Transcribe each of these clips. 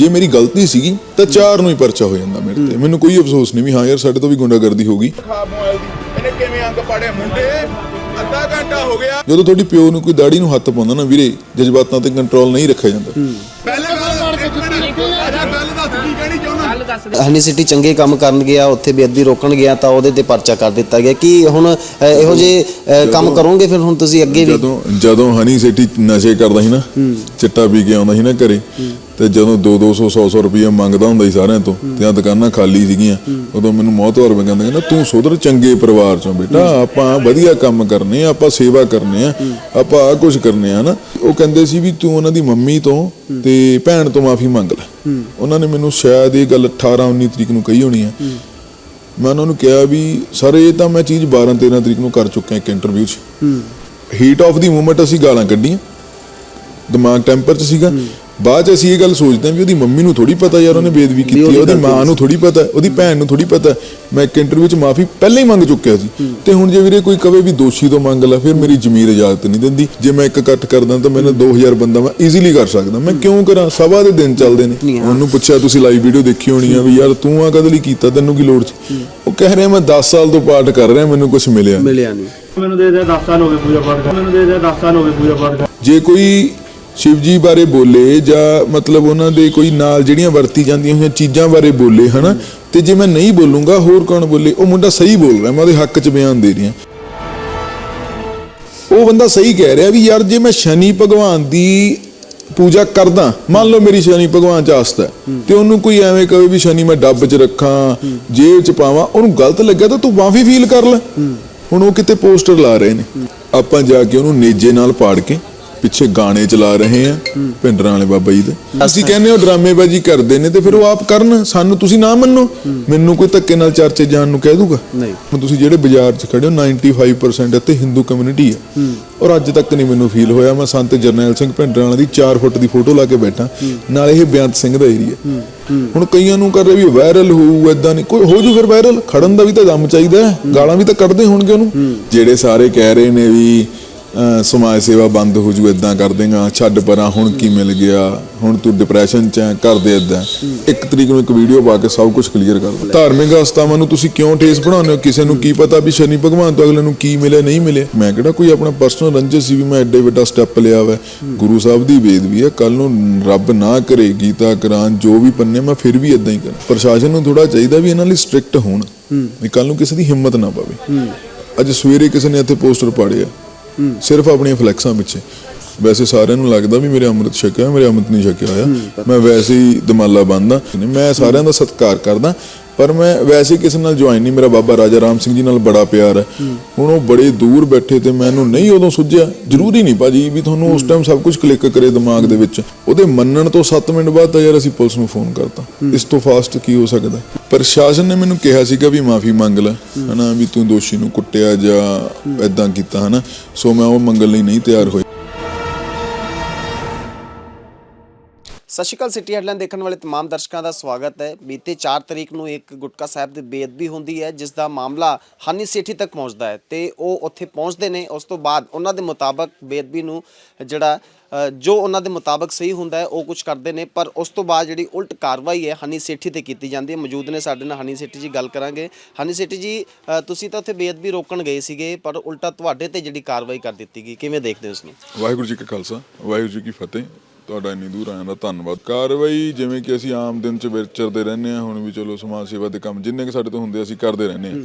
ਜੇ ਮੇਰੀ ਗਲਤੀ ਸੀਗੀ ਤਾਂ ਚਾਰ ਨੂੰ ਹੀ ਪਰਚਾ ਹੋ ਜਾਂਦਾ ਮੇਰੇ ਤੇ। ਮੈਨੂੰ ਕੋਈ ਅਫਸੋਸ ਨਹੀਂ ਵੀ ਹਾਂ ਯਾਰ ਸਾਡੇ ਤੋਂ ਵੀ ਗੁੰਡਾਗਰਦੀ ਹੋ ਗਈ। ਖਾ ਮੋਬਾਈਲ ਦੀ। ਇਹਨੇ ਕਿਵੇਂ ਅੰਗ ਪਾੜੇ ਮੁੰਡੇ? ਅੱਧਾ ਘੰਟਾ ਹੋ ਗਿਆ। ਜਦੋਂ ਤੁਹਾਡੀ ਪਿਓ ਨੂੰ ਕੋਈ ਦਾੜੀ ਨੂੰ ਹੱਥ ਪਾਉਂਦਾ ਨਾ ਵੀਰੇ ਜਜ਼ਬਾਤਾਂ ਤੇ ਕੰਟਰੋਲ ਨਹੀਂ ਰੱਖਿਆ ਜਾਂਦਾ। ਪਹਿਲੇ ਗੱਲ ਇੱਕ ਮਿੰਟ। ਅਜਾ ਗੱਲ ਦੱਸ ਕੀ ਕਹਿਣੀ ਚਾਹੁੰਦਾ? ਹਨੀ ਸਿਟੀ ਚੰਗੇ ਕੰਮ ਕਰਨ ਗਿਆ ਉੱਥੇ ਬੇਅਦਬੀ ਰੋਕਣ ਗਿਆ ਤਾਂ ਉਹਦੇ ਤੇ ਪਰਚਾ ਕਰ ਦਿੱਤਾ ਗਿਆ। ਕੀ ਹੁਣ ਇਹੋ ਜਿਹੇ ਅ, ਕੰਮ ਕਰੋਗੇ ਫਿਰ ਹੁਣ ਤੁਸੀਂ ਅੱਗੇ ਵੀ? ਜਦੋਂ ਜਦੋਂ ਹਨੀ ਸੇਠੀ ਨਸ਼ੇ ਕਰਦਾ ਸੀ ਨਾ ਚਿੱਟਾ ਪੀ ਕੇ ਆਉਂਦਾ ਸੀ ਨਾ ਘਰੇ ਤੇ ਜਦੋਂ 2 200 100 100 ਰੁਪਏ ਮੰਗਦਾ ਹੁੰਦਾ ਸੀ ਸਾਰਿਆਂ ਤੋਂ ਤੇ ਆ ਦੁਕਾਨਾਂ ਖਾਲੀ ਸੀਗੀਆਂ। ਉਦੋਂ ਮੈਨੂੰ ਮੌਤਵਰ ਵੀ ਕਹਿੰਦੇ ਕਹਿੰਦਾ ਤੂੰ ਸੁਧਰ ਚੰਗੇ ਪਰਿਵਾਰ ਚੋਂ ਬੇਟਾ ਆਪਾਂ ਵਧੀਆ ਕੰਮ ਕਰਨੇ ਆ ਆਪਾਂ ਸੇਵਾ ਕਰਨੇ ਆ ਆਪਾਂ ਆ ਕੁਝ ਕਰਨੇ ਆ ਨਾ ਉਹ ਕਹਿੰਦੇ ਸੀ ਵੀ ਤੂੰ ਉਹਨਾਂ ਦੀ ਮੰਮੀ ਤੋਂ ਤੇ ਭੈਣ ਤੋਂ ਮਾਫੀ ਮੰਗ ਲੈ। ਉਹਨਾਂ ਨੇ ਮੈਨੂੰ ਸ਼ਾਇਦ ਇਹ ਗੱਲ 18 19 ਤਰੀਕ ਨੂੰ ਕਹੀ ਹੋਣੀ ਆ। ਮੈਂ ਉਹਨਾਂ ਨੂੰ ਕਿਹਾ ਵੀ ਸਰ ਇਹ ਤਾਂ ਮੈਂ ਚੀਜ਼ 12 13 ਤਰੀਕ ਨੂੰ ਕਰ ਚੁੱਕਿਆ ਇੱਕ ਇੰਟਰਵਿਊ 'ਚ। ਹੀਟ ਆਫ ਦੀ ਮੂਮੈਂਟ ਅਸੀਂ ਗਾਲਾਂ ਕੱਢੀਆਂ। ਦਿਮਾਗ ਟੈਂਪਰ 'ਚ ਸੀਗਾ। ਬਾਅਦ 'ਚ ਅਸੀਂ ਇਹ ਗੱਲ ਸੋਚਦੇ ਹਾਂ ਵੀ ਉਹਦੀ ਮੰਮੀ ਨੂੰ ਥੋੜੀ ਪਤਾ ਯਾਰ ਉਹਨੇ ਬੇਦਬੀ ਕੀਤੀ ਹੈ ਉਹਦੀ ਮਾਂ ਨੂੰ ਥੋੜੀ ਪਤਾ ਉਹਦੀ ਭੈਣ ਨੂੰ ਥੋੜੀ ਪਤਾ। ਮੈਂ ਇੱਕ ਇੰਟਰਵਿਊ 'ਚ ਮਾਫੀ ਪਹਿਲਾਂ ਹੀ ਮੰਗ ਚੁੱਕਿਆ ਸੀ। ਤੇ ਹੁਣ ਜੇ ਵੀਰੇ ਕੋਈ ਕਵੇ ਵੀ ਦੋਸ਼ੀ ਤੋਂ ਮੰਗ ਲੈ ਫਿਰ ਮੇਰੀ ਜ਼ਮੀਰ ਇਜਾਜ਼ਤ ਨਹੀਂ ਦਿੰਦੀ। ਜੇ ਮੈਂ ਇੱਕ ਇਕੱਠ ਕਰਦਾ ਤਾਂ ਮੈਨੂੰ 2000 ਬੰਦਾ ਮੈਂ ਈਜ਼ੀਲੀ ਕਰ ਸਕਦਾ। ਮੈਂ ਕਿਉਂ ਕਰਾਂ? ਸਭਾ ਦੇ ਦਿਨ ਚੱਲਦੇ ਨੇ। ਉਹਨੂੰ ਪੁੱਛਿਆ ਤੁਸੀਂ ਲਾਈਵ ਵੀਡੀਓ ਦੇਖੀ ਹੋਣੀ ਆ ਵੀ ਯਾਰ ਤੂੰ ਆ ਕਦੇ ਲਈ ਕੀਤਾ ਤੈਨੂੰ ਕੀ ਲੋੜ ਸੀ? ਉਹ ਕਹਿ ਰਿਹਾ ਮੈਂ 10 ਸਾਲ ਤੋਂ ਪਾਠ ਕਰ ਰਿਹਾ ਮੈਨੂੰ ਕੁਝ ਮਿਲਿਆ। ਮਿਲਿਆ ਨਹੀਂ ਮੈਨੂੰ ਦੇ ਦੇ 10 ਸਾਲ ਹੋ ਗਏ ਪੂਜਾ ਪਾਠ ਕਰ ਮੈਨੂੰ ਦੇ ਦੇ 10 ਸਾਲ ਹੋ ਗਏ ਪੂਜਾ ਪਾਠ ਕਰ ਜੇ ਕੋਈ ਸ਼ਿਵ ਜੀ ਬਾਰੇ ਬੋਲੇ ਜਾਂ ਮਤਲਬ ਉਹਨਾਂ ਦੇ ਕੋਈ ਨਾਲ ਜਿਹੜੀਆਂ ਵਰਤੀ ਜਾਂਦੀਆਂ ਹੋਈਆਂ ਚੀਜ਼ਾਂ ਬਾਰੇ ਬੋਲੇ ਹਨਾ? ਤੇ ਜੇ ਮੈਂ ਨਹੀਂ ਬੋਲੂੰਗਾ ਹੋਰ ਕੌਣ ਬੋਲੇ? ਉਹ ਮੁੰਡਾ ਸਹੀ ਬੋਲ ਰਿਹਾ ਮੈਂ ਉਹਦੇ ਹੱਕ 'ਚ ਬਿਆਨ ਦੇ ਰਿਹਾ। ਉਹ ਬੰਦਾ ਸਹੀ ਕਹਿ ਰਿਹਾ ਵੀ ਯਾਰ ਜੇ ਮੈਂ ਸ਼ਨੀ ਭਗਵਾਨ ਦੀ ਪੂਜਾ ਕਰਦਾ ਮੰਨ ਲਓ ਮੇਰੀ ਸ਼ਨੀ ਭਗਵਾਨ ਚ ਆਸਤਾ ਤੇ ਉਹਨੂੰ ਕੋਈ ਐਵੇਂ ਕਹੇ ਵੀ ਸ਼ਨੀ ਮੈਂ ਡੱਬ 'ਚ ਰੱਖਾਂ ਜੇਬ 'ਚ ਪਾਵਾਂ ਉਹਨੂੰ ਗਲਤ ਲੱਗਿਆ ਤਾਂ ਤੂੰ ਮਾਫੀ ਫੀਲ ਕਰ ਲੈ। ਹੁਣ ਉਹ ਕਿਤੇ ਪੋਸਟਰ ਲਾ ਰਹੇ ਨੇ। ਆਪਾਂ ਜਾ ਕੇ ਉਹਨੂੰ ਨੇਜੇ ਨਾਲ ਪਾੜ ਕੇ ਪਿੱਛੇ ਗਾਣੇ ਚਲਾ ਰਹੇ ਆ ਭਿੰਡਰਾਂ ਵਾਲੇ ਬਾਬਾ ਜੀ ਦੇ। ਅਸੀਂ ਕਹਿੰਦੇ ਉਹ ਡਰਾਮੇਬਾਜ਼ੀ ਕਰਦੇ ਨੇ ਤੇ ਫਿਰ ਉਹ ਆਪ ਕਰਨ ਸਾਨੂੰ ਤੁਸੀਂ ਨਾ ਮੰਨੋ। ਮੈਨੂੰ ਕੋਈ ਧੱਕੇ ਨਾਲ ਚਰਚੇ ਜਾਣ ਨੂੰ ਕਹਿ ਦੂਗਾ? ਨਹੀਂ। ਹੁਣ ਤੁਸੀਂ ਜਿਹੜੇ ਬਾਜ਼ਾਰ 'ਚ ਖੜੇ ਹੋ 95% ਇੱਥੇ ਹਿੰਦੂ ਕਮਿਊਨਿਟੀ ਹੈ। ਔਰ ਅੱਜ ਤੱਕ ਨਹੀਂ ਮੈਨੂੰ ਫੀਲ ਹੋਇਆ ਮੈਂ ਸੰਤ ਜਰਨੈਲ ਸਿੰਘ ਭਿੰਡਰਾਂ ਵਾਲੇ ਦੀ 4 ਫੁੱਟ ਦੀ ਫੋਟੋ ਲਾ ਕੇ ਬੈਠਾ। ਨਾਲ ਇਹ ਬੇਅੰਤ ਸਿੰਘ ਦਾ ਏਰੀਆ ਹੁਣ ਕਈਆਂ ਨੂੰ ਕਰ ਰਹੇ ਵੀ ਵਾਇਰਲ ਹੋਊ ਐਦਾਂ ਨਹੀਂ ਕੋਈ ਹੋ ਜੂ ਫਿਰ ਵਾਇਰਲ ਖੜਨ ਦਾ ਵੀ ਤਾਂ ਦਮ ਚਾਹੀਦਾ ਗਾਲਾਂ ਵੀ ਤਾਂ ਕੱਢਦੇ ਹੋਣਗੇ ਉਹਨੂੰ। ਜਿਹੜੇ ਸਾਰੇ ਕਹਿ ਰਹੇ ਨੇ ਵੀ ਸਮਾਜ ਸੇਵਾ ਬੰਦ ਹੋ ਜੂ ਇਦਾਂ ਕਰ ਦੇਗਾ ਛੱਡ ਪਰਾਂ ਹੁਣ ਕੀ ਮਿਲ ਗਿਆ ਹੁਣ ਤੂੰ ਡਿਪਰੈਸ਼ਨ ਚ ਹੈ ਕਰਦੇ ਇਦਾਂ ਇੱਕ ਤਰੀਕ ਨੂੰ ਇੱਕ ਵੀਡੀਓ ਪਾ ਕੇ ਸਭ ਕੁਝ ਕਲੀਅਰ ਕਰ ਦੋ ਧਾਰਮਿਕ ਆਸਥਾਵਾਂ ਨੂੰ ਤੁਸੀਂ ਕਿਉਂ ਠੇਸ ਬਣਾਉਂਦੇ ਹੋ? ਕਿਸੇ ਨੂੰ ਕੀ ਪਤਾ ਵੀ ਸ਼ਨੀ ਭਗਵਾਨ ਤੋਂ ਅਗਲੇ ਨੂੰ ਕੀ ਮਿਲੇ ਨਹੀਂ ਮਿਲੇ। ਮੈਂ ਕਿਹੜਾ ਕੋਈ ਆਪਣਾ ਪਰਸਨਲ ਰੰਜਿਸ਼ ਸੀ ਵੀ ਮੈਂ ਐਡੇ ਵੱਡਾ ਸਟੈਪ ਲਿਆ ਵਾ। ਗੁਰੂ ਸਾਹਿਬ ਦੀ ਬੇਦਬੀ ਹੈ ਕੱਲ ਨੂੰ ਰੱਬ ਨਾ ਕਰੇ ਗੀਤਾ ਕੁਰਾਨ ਜੋ ਵੀ ਪੰਨੇ ਮੈਂ ਫਿਰ ਵੀ ਇਦਾਂ ਹੀ ਕਰਾਂ। ਪ੍ਰਸ਼ਾਸਨ ਨੂੰ ਥੋੜਾ ਚਾਹੀਦਾ ਵੀ ਇਹਨਾਂ ਲਈ ਸਟ੍ਰਿਕਟ ਹੋਣ ਵੀ ਕੱਲ ਨੂੰ ਕਿਸੇ ਦੀ ਹਿੰਮਤ ਨਾ ਪਵੇ। ਅੱਜ ਸਵੇਰੇ ਕਿਸੇ ਨੇ ਇੱਥੇ ਪੋਸਟਰ ਪਾੜਿਆ ਸਿਰਫ ਆਪਣੀਆਂ ਫਲੈਕਸਾਂ ਪਿੱਛੇ। ਵੈਸੇ ਸਾਰਿਆਂ ਨੂੰ ਲੱਗਦਾ ਵੀ ਮੇਰੇ ਅੰਮ੍ਰਿਤ ਛਕਿਆ, ਮੇਰੇ ਅੰਮ੍ਰਿਤ ਨਹੀਂ ਛਕਿਆ ਹੋਇਆ। ਮੈਂ ਵੈਸੇ ਹੀ ਦਮਾਲਾ ਬੰਦਾ ਮੈਂ ਸਾਰਿਆਂ ਦਾ ਸਤਿਕਾਰ ਕਰਦਾ। ਪਰ ਮੈਂ ਵੈਸੇ ਕਿਸੇ ਨਾਲ ਜੁਆਇਨ ਨਹੀਂ ਮੇਰਾ ਬਾਬਾ ਰਾਜਾ ਰਾਮ ਸਿੰਘ ਜੀ ਨਾਲ ਬੜਾ ਪਿਆਰ ਹੈ। ਹੁਣ ਉਹ ਬੜੇ ਦੂਰ ਬੈਠੇ ਤੇ ਮੈਨੂੰ ਨਹੀਂ ਉਦੋਂ ਸੁਝਿਆ। ਜ਼ਰੂਰੀ ਨਹੀਂ ਭਾਜੀ ਵੀ ਤੁਹਾਨੂੰ ਉਸ ਟਾਈਮ ਸਭ ਕੁਝ ਕਲਿੱਕ ਕਰੇ ਦਿਮਾਗ ਦੇ ਵਿੱਚ। ਉਹਦੇ ਮੰਨਣ ਤੋਂ 7 ਮਿੰਟ ਬਾਅਦ ਤਾਂ ਯਾਰ ਅਸੀਂ ਪੁਲਿਸ ਨੂੰ ਫੋਨ ਕਰਤਾ। ਇਸ ਤੋਂ ਫਾਸਟ ਕੀ ਹੋ ਸਕਦਾ? ਪ੍ਰਸ਼ਾਸਨ ਨੇ ਮੈਨੂੰ ਕਿਹਾ ਸੀਗਾ ਵੀ ਮਾਫੀ ਮੰਗ ਲੈ। ਹਨਾ ਵੀ ਤੂੰ ਦੋਸ਼ੀ ਨੂੰ ਕੁੱਟਿਆ ਜਾਂ ਐਦਾਂ ਕੀਤਾ ਹਨਾ। ਸੋ ਮੈਂ ਉਹ ਮੰਗਣ ਲਈ ਨਹੀਂ ਤਿਆਰ ਹੋਈ ਸਤਿ ਸ਼੍ਰੀ ਅਕਾਲ ਸਿਟੀ ਹੈਡਲਾਈਨ ਦੇਖਣ ਵਾਲੇ तमाम ਦਰਸ਼ਕਾਂ ਦਾ ਸਵਾਗਤ ਹੈ ਬੀਤੇ 4 ਤਰੀਕ ਨੂੰ ਇੱਕ ਗੁਟਕਾ ਸਾਹਿਬ ਦੀ ਬੇਅਦਬੀ ਹੁੰਦੀ ਹੈ ਜਿਸ ਦਾ ਮਾਮਲਾ ਹਨੀ ਸੇਠੀ ਤੱਕ ਪਹੁੰਚਦਾ ਹੈ ਤੇ ਉਹ ਉੱਥੇ ਪਹੁੰਚਦੇ ਨੇ ਉਸ ਤੋਂ ਬਾਅਦ ਉਹਨਾਂ ਦੇ ਮੁਤਾਬਕ ਬੇਅਦਬੀ ਨੂੰ ਜਿਹੜਾ ਅ, ਜੋ ਉਹਨਾਂ ਦੇ ਮੁਤਾਬਕ ਸਹੀ ਹੁੰਦਾ ਹੈ ਉਹ ਕੁਝ ਕਰਦੇ ਨੇ ਪਰ ਉਸ ਤੋਂ ਬਾਅਦ ਜਿਹੜੀ ਉਲਟ ਕਾਰਵਾਈ ਹੈ ਹਨੀ ਸੇਠੀ ਤੇ ਕੀਤੀ ਜਾਂਦੀ ਹੈ ਮੌਜੂਦ ਨੇ ਸਾਡੇ ਨਾਲ ਹਨੀ ਸੇਠੀ ਜੀ ਗੱਲ ਕਰਾਂਗੇ ਹਨੀ ਸੇਠੀ ਜੀ ਅ, ਤੁਸੀਂ ਤਾਂ ਉੱਥੇ ਬੇਅਦਬੀ ਰੋਕਣ ਗਏ ਸੀਗੇ ਪਰ ਉਲਟਾ ਤੁਹਾਡੇ ਤੇ ਜਿਹੜੀ ਕਾਰਵਾਈ ਕਰ ਦਿੱਤੀ ਗਈ ਕਿਵੇਂ ਦੇਖਦੇ ਹੋ ਉਸ ਨੂੰ ਵਾਹਿਗੁਰੂ ਜੀ ਕਾ ਖਾਲਸਾ ਵਾਹਿਗੁਰੂ ਜੀ ਕੀ ਫਤਿਹ ਤੁਹਾਡਾ ਇੰਨੀ ਦੂਰ ਆਇਆਂ ਦਾ ਧੰਨਵਾਦ। ਕਾਰਵਾਈ ਜਿਵੇਂ ਕਿ ਅਸੀਂ ਆਮ ਦਿਨ ਚ ਵਿਚਰਦੇ ਰਹਿੰਦੇ ਆ ਹੁਣ ਵੀ ਚਲੋ ਸਮਾਜ ਸੇਵਾ ਦੇ ਕੰਮ ਜਿੰਨੇ ਕਿ ਸਾਡੇ ਤੋਂ ਹੁੰਦੇ ਅਸੀਂ ਕਰਦੇ ਰਹਿੰਦੇ ਆ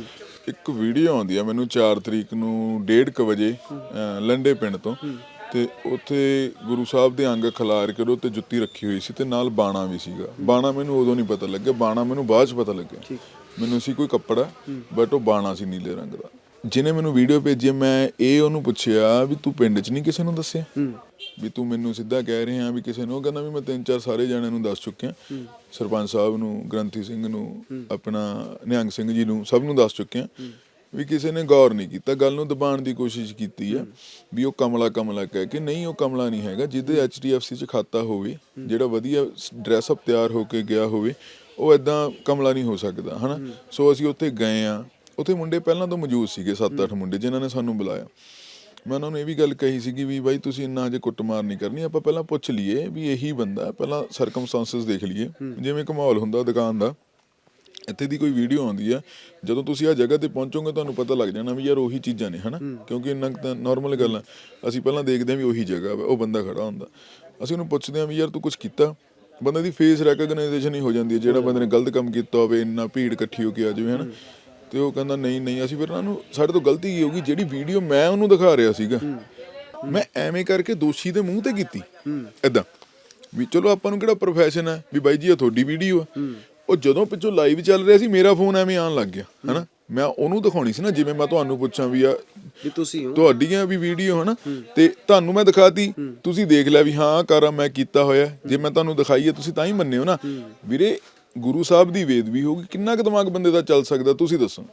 ਇੱਕ ਵੀਡੀਓ ਆਉਂਦੀ ਆ ਮੈਨੂੰ 4 ਤਰੀਕ ਨੂੰ 1:30 ਵਜੇ ਲੰਡੇ ਪਿੰਡ ਤੋਂ। ਤੇ ਉੱਥੇ ਗੁਰੂ ਸਾਹਿਬ ਦੇ ਅੰਗ ਖਿਲਾਰ ਕੇ ਉਹਦੇ ਤੇ ਜੁੱਤੀ ਰੱਖੀ ਹੋਈ ਸੀ ਤੇ ਨਾਲ ਬਾਣਾ ਵੀ ਸੀਗਾ। ਬਾਣਾ ਮੈਨੂੰ ਉਦੋਂ ਨਹੀਂ ਪਤਾ ਲੱਗਿਆ ਬਾਣਾ ਮੈਨੂੰ ਬਾਅਦ ਚ ਪਤਾ ਲੱਗਿਆ। ਮੈਨੂੰ ਸੀ ਕੋਈ ਕੱਪੜਾ ਬਟ ਉਹ ਬਾਣਾ ਸੀ ਨੀਲੇ ਰੰਗ ਦਾ। ਜਿਹਨੇ ਮੈਨੂੰ ਵੀਡੀਓ ਭੇਜੀ ਮੈਂ ਇਹ ਉਹਨੂੰ ਪੁੱਛਿਆ ਵੀ ਤੂੰ ਪਿੰਡ 'ਚ ਨਹੀਂ ਕਿਸੇ ਨੂੰ ਦੱਸਿਆ? ਵੀ ਤੂੰ ਮੈਨੂੰ ਸਿੱਧਾ ਕਹਿ ਰਿਹਾ ਵੀ ਕਿਸੇ ਨੂੰ ਉਹ ਕਹਿੰਦਾ ਵੀ ਮੈਂ ਤਿੰਨ ਚਾਰ ਸਾਰੇ ਜਣਿਆਂ ਨੂੰ ਦੱਸ ਚੁੱਕਿਆ। ਸਰਪੰਚ ਸਾਹਿਬ ਨੂੰ ਗ੍ਰੰਥੀ ਸਿੰਘ ਨੂੰ ਆਪਣਾ ਨਿਹੰਗ ਸਿੰਘ ਜੀ ਨੂੰ ਸਭ ਨੂੰ ਦੱਸ ਚੁੱਕਿਆ। ਵੀ ਕਿਸੇ ਨੇ ਗੌਰ ਨਹੀਂ ਕੀਤਾ ਗੱਲ ਨੂੰ ਦਬਾਉਣ ਦੀ ਕੋਸ਼ਿਸ਼ ਕੀਤੀ ਆ ਵੀ ਉਹ ਕਮਲਾ ਕਮਲਾ ਕਹਿ ਕੇ ਨਹੀਂ ਉਹ ਕਮਲਾ ਨਹੀਂ ਹੈਗਾ ਜਿਹਦੇ HDFC 'ਚ ਖਾਤਾ ਹੋਵੇ ਜਿਹੜਾ ਵਧੀਆ ਡਰੈਸ ਅਪ ਤਿਆਰ ਹੋ ਕੇ ਗਿਆ ਹੋਵੇ ਉਹ ਇਦਾਂ ਕਮਲਾ ਨਹੀਂ ਹੋ ਸਕਦਾ ਹਨਾ? ਸੋ ਅਸੀਂ ਉੱਥੇ ਗਏ ਆ। ਉੱਥੇ ਮੁੰਡੇ ਪਹਿਲਾਂ ਤੋਂ ਮੌਜੂਦ ਸੀਗੇ 7-8 ਮੁੰਡੇ ਜਿਨ੍ਹਾਂ ਨੇ ਸਾਨੂੰ ਬੁਲਾਇਆ। ਮੈਂ ਉਹਨਾਂ ਨੂੰ ਇਹ ਵੀ ਗੱਲ ਕਹੀ ਸੀਗੀ ਵੀ ਬਾਈ ਤੁਸੀਂ ਇੰਨਾ ਅਜੇ ਕੁੱਟਮਾਰ ਨਹੀਂ ਕਰਨੀ ਆਪਾਂ ਪਹਿਲਾਂ ਪੁੱਛ ਲਈਏ ਵੀ ਇਹੀ ਬੰਦਾ ਪਹਿਲਾਂ ਸਰਕਮਸਟੈਂਸਸ ਦੇਖ ਲਈਏ। ਜਿਵੇਂ ਇੱਕ ਮਾਹੌਲ ਹੁੰਦਾ ਦੁਕਾਨ ਦਾ ਇੱਥੇ ਦੀ ਕੋਈ ਵੀਡੀਓ ਆਉਂਦੀ ਆ ਜਦੋਂ ਤੁਸੀਂ ਆ ਜਗ੍ਹਾ ਤੇ ਪਹੁੰਚੋਗੇ ਤੁਹਾਨੂੰ ਪਤਾ ਲੱਗ ਜਾਣਾ ਵੀ ਯਾਰ ਉਹੀ ਚੀਜ਼ਾਂ ਨੇ ਹਨਾ? ਕਿਉਂਕਿ ਇੰਨਾ ਤਾਂ ਨਾਰਮਲ ਗੱਲ ਆ ਅਸੀਂ ਪਹਿਲਾਂ ਦੇਖਦੇ ਆ ਵੀ ਉਹੀ ਜਗ੍ਹਾ ਉਹ ਬੰਦਾ ਖੜਾ ਹੁੰਦਾ। ਅਸੀਂ ਉਹਨੂੰ ਪੁੱਛਦੇ ਆ ਵੀ ਯਾਰ ਤੂੰ ਕੁਝ ਕੀਤਾ? ਬੰਦੇ ਦੀ ਫੇਸ ਰੈਕਗਨਾਈਜੇਸ਼ਨ ਹੀ ਹੋ ਜਾਂਦੀ ਹੈ ਜਿਹੜਾ ਬੰਦੇ ਨੇ ਗਲਤ ਕੰਮ ਕੀਤਾ ਹੋਵੇ ਇੰਨਾ ਭੀੜ ਇਕੱਠੀ ਹੋ ਕੇ ਆ ਜਾਵੇ ਹਨਾ? ਤੇ ਉਹ ਕਹਿੰਦਾ ਨਹੀਂ ਨਹੀਂ ਅਸੀਂ ਫਿਰ ਉਹਨਾਂ ਨੂੰ ਸਾਡੇ ਤੋਂ ਗਲਤੀ ਕੀ ਹੋ ਗਈ ਜਿਹੜੀ ਵੀਡੀਓ ਮੈਂ ਉਹਨੂੰ ਦਿਖਾ ਰਿਹਾ ਸੀਗਾ। ਮੈਂ ਐਵੇਂ ਕਰਕੇ ਦੋਸ਼ੀ ਦੇ ਮੂੰਹ ਤੇ ਕੀਤੀ। ਏਦਾਂ। ਵੀ ਚਲੋ ਆਪਾਂ ਨੂੰ ਕਿਹੜਾ ਪ੍ਰੋਫੈਸ਼ਨ ਹੈ ਵੀ ਬਾਈ ਜੀ ਇਹ ਤੁਹਾਡੀ ਵੀਡੀਓ ਆ। ਉਹ ਜਦੋਂ ਪਿੱਛੋਂ ਲਾਈਵ ਚੱਲ ਰਿਹਾ ਸੀ ਮੇਰਾ ਫੋਨ ਐਵੇਂ ਆਉਣ ਲੱਗ ਗਿਆ ਹਨਾ? ਮੈਂ ਉਹਨੂੰ ਦਿਖਾਉਣੀ ਸੀ ਨਾ ਜਿਵੇਂ ਮੈਂ ਤੁਹਾਨੂੰ ਪੁੱਛਾਂ ਵੀ ਆ ਵੀ ਤੁਸੀਂ ਹੋ। ਤੁਹਾਡੀਆਂ ਵੀ ਵੀਡੀਓ ਹਨਾ? ਤੇ ਤੁਹਾਨੂੰ ਮੈਂ ਦਿਖਾਤੀ ਤੁਸੀਂ ਦੇਖ ਲਿਆ ਵੀ ਹਾਂ ਕਾਰਾ ਮੈਂ ਕੀਤਾ ਹੋਇਆ। ਜੇ ਮੈਂ ਤੁਹਾਨੂੰ ਦਿਖਾਈ ਹੈ ਤੁਸੀਂ ਤਾਂ ਹੀ ਮੰਨੇ ਹੋ। ਨਾ ਵੀਰੇ ਗੁਰੂ ਸਾਹਿਬ ਦੀ ਵੇਦ ਵੀ ਹੋਊਗੀ ਕਿੰਨਾ ਕੁ ਦਿਮਾਗ ਬੰਦੇ ਦਾ ਚੱਲ ਸਕਦਾ ਤੁਸੀਂ ਦੱਸੋ।